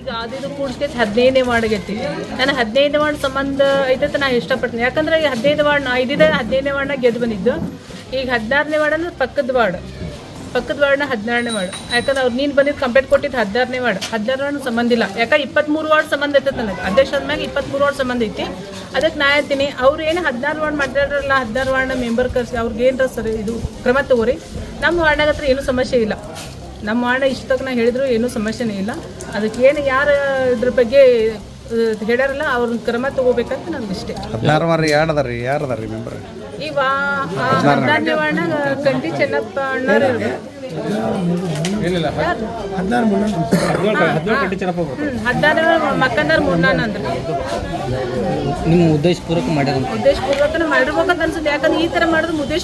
G: ಈಗ ಅದಿದು ಕೂಡ್ಸ್ಕೆ ಹದಿನೈದನೇ ವಾರ್ಡ್ಗೈತಿ. ನಾನು ಹದಿನೈದು ವಾರ್ಡ್ ಸಂಬಂಧ ಐತೆ ನಾ ಇಷ್ಟಪಡ್ತೀನಿ. ಯಾಕಂದ್ರೆ ಈ ಹದಿನೈದು ವಾರ್ಡ್ ನಾ ಐದಿದೆ ಹದಿನೈದನೇ ವಾರ್ಡ್ನ ಗೆದ್ದು ಬಂದಿದ್ದು. ಈಗ ಹದಿನಾರನೇ ವಾರ್ಡ್ ಅಂದ್ರೆ ಪಕ್ಕದ ವಾರ್ಡ್. ಪಕ್ಕದ ವಾರ್ಡ್ನ ಹದಿನಾರನೇ ವಾರ್ಡ್. ಯಾಕಂದ್ರೆ ಅವ್ರು ನೀನು ಬಂದಿದ್ದು ಕಂಪ್ಲೇಟ್ ಕೊಟ್ಟಿದ್ದು ಹದಿನಾರನೇ ವಾರ್ಡ್. ಹದಿನಾರು ವಾರ್ಡ್ ಸಂಬಂಧ ಇಲ್ಲ. ಯಾಕಂದ್ರೆ ಇಪ್ಪತ್ತ್ಮೂರು ವಾರ್ಡ್ ಸಂಬಂಧ ಐತೆ ನನಗೆ. ಅಧ್ಯಕ್ಷ ಆದ್ಮ್ಯಾಗ ಇಪ್ಪತ್ತ್ಮೂರು ವಾರ್ಡ್ ಸಂಬಂಧ ಐತಿ. ಅದಕ್ಕೆ ನಾ ಹೇಳ್ತೀನಿ, ಅವ್ರು ಏನು ಹದಿನಾರು ವಾರ್ಡ್ ಮಾಡ್ತಾರಲ್ಲ, ಹದಿನಾರು ವಾರ್ಡ್ನ ಮೆಂಬರ್ ಕರ್ಸಿ ಅವ್ರಿಗೆ ಏನರ ಸರಿ ಇದು ಕ್ರಮ ತಗೋರಿ. ನಮ್ಮ ವಾರ್ಡ್ನಾಗ ಹತ್ರ ಏನೂ ಸಮಸ್ಯೆ ಇಲ್ಲ. ನಮ್ಮ ಅಣ್ಣ ಇಷ್ಟು ತಕ್ಕ ಹೇಳಿದ್ರು ಏನೂ ಸಮಸ್ಯೆನೇ ಇಲ್ಲ. ಅದಕ್ಕೆ ಏನು ಯಾರು ಇದ್ರ ಬಗ್ಗೆ ಹೇಳಾರಲ್ಲ ಅವ್ರ ಅವ್ರನ್ನ ಕ್ರಮ ತಗೋಬೇಕಂತ ನಮ್ಗೆ ಇಷ್ಟೇ.
F: ಹದಿನಾರು ವಾರ ಯಾರು ಅದಾರ ರೀ ಯಾರು? ಅದಾರ ರೀ ಮೆಂಬರ್
G: ಈಗ ಹದಿನಾರನೇ ವಾರ್ಡ್ನಾಗ ಕಂಟಿ ಚೆನ್ನಪ್ಪ ಹದಿನಾರನೇ ವಾರ್ಡ್ ಮಕ್ಕಂದರ್ ಮುನ್ನಾನ್ ಅಂದ್ರೆ.
E: ನಿಮ್ಮ ಉದ್ದೇಶಪೂರ್ವಕ ಮಾಡ್ಯಾರ
G: ಉದ್ದೇಶ ಪೂರ್ವಕನ ಮಾಡಿರ್ಬೇಕಂತ ಅನ್ಸುತ್ತೆ ಯಾಕಂದ್ರೆ ಈ ತರ ಮಾಡೋದು ಉದ್ದೇಶ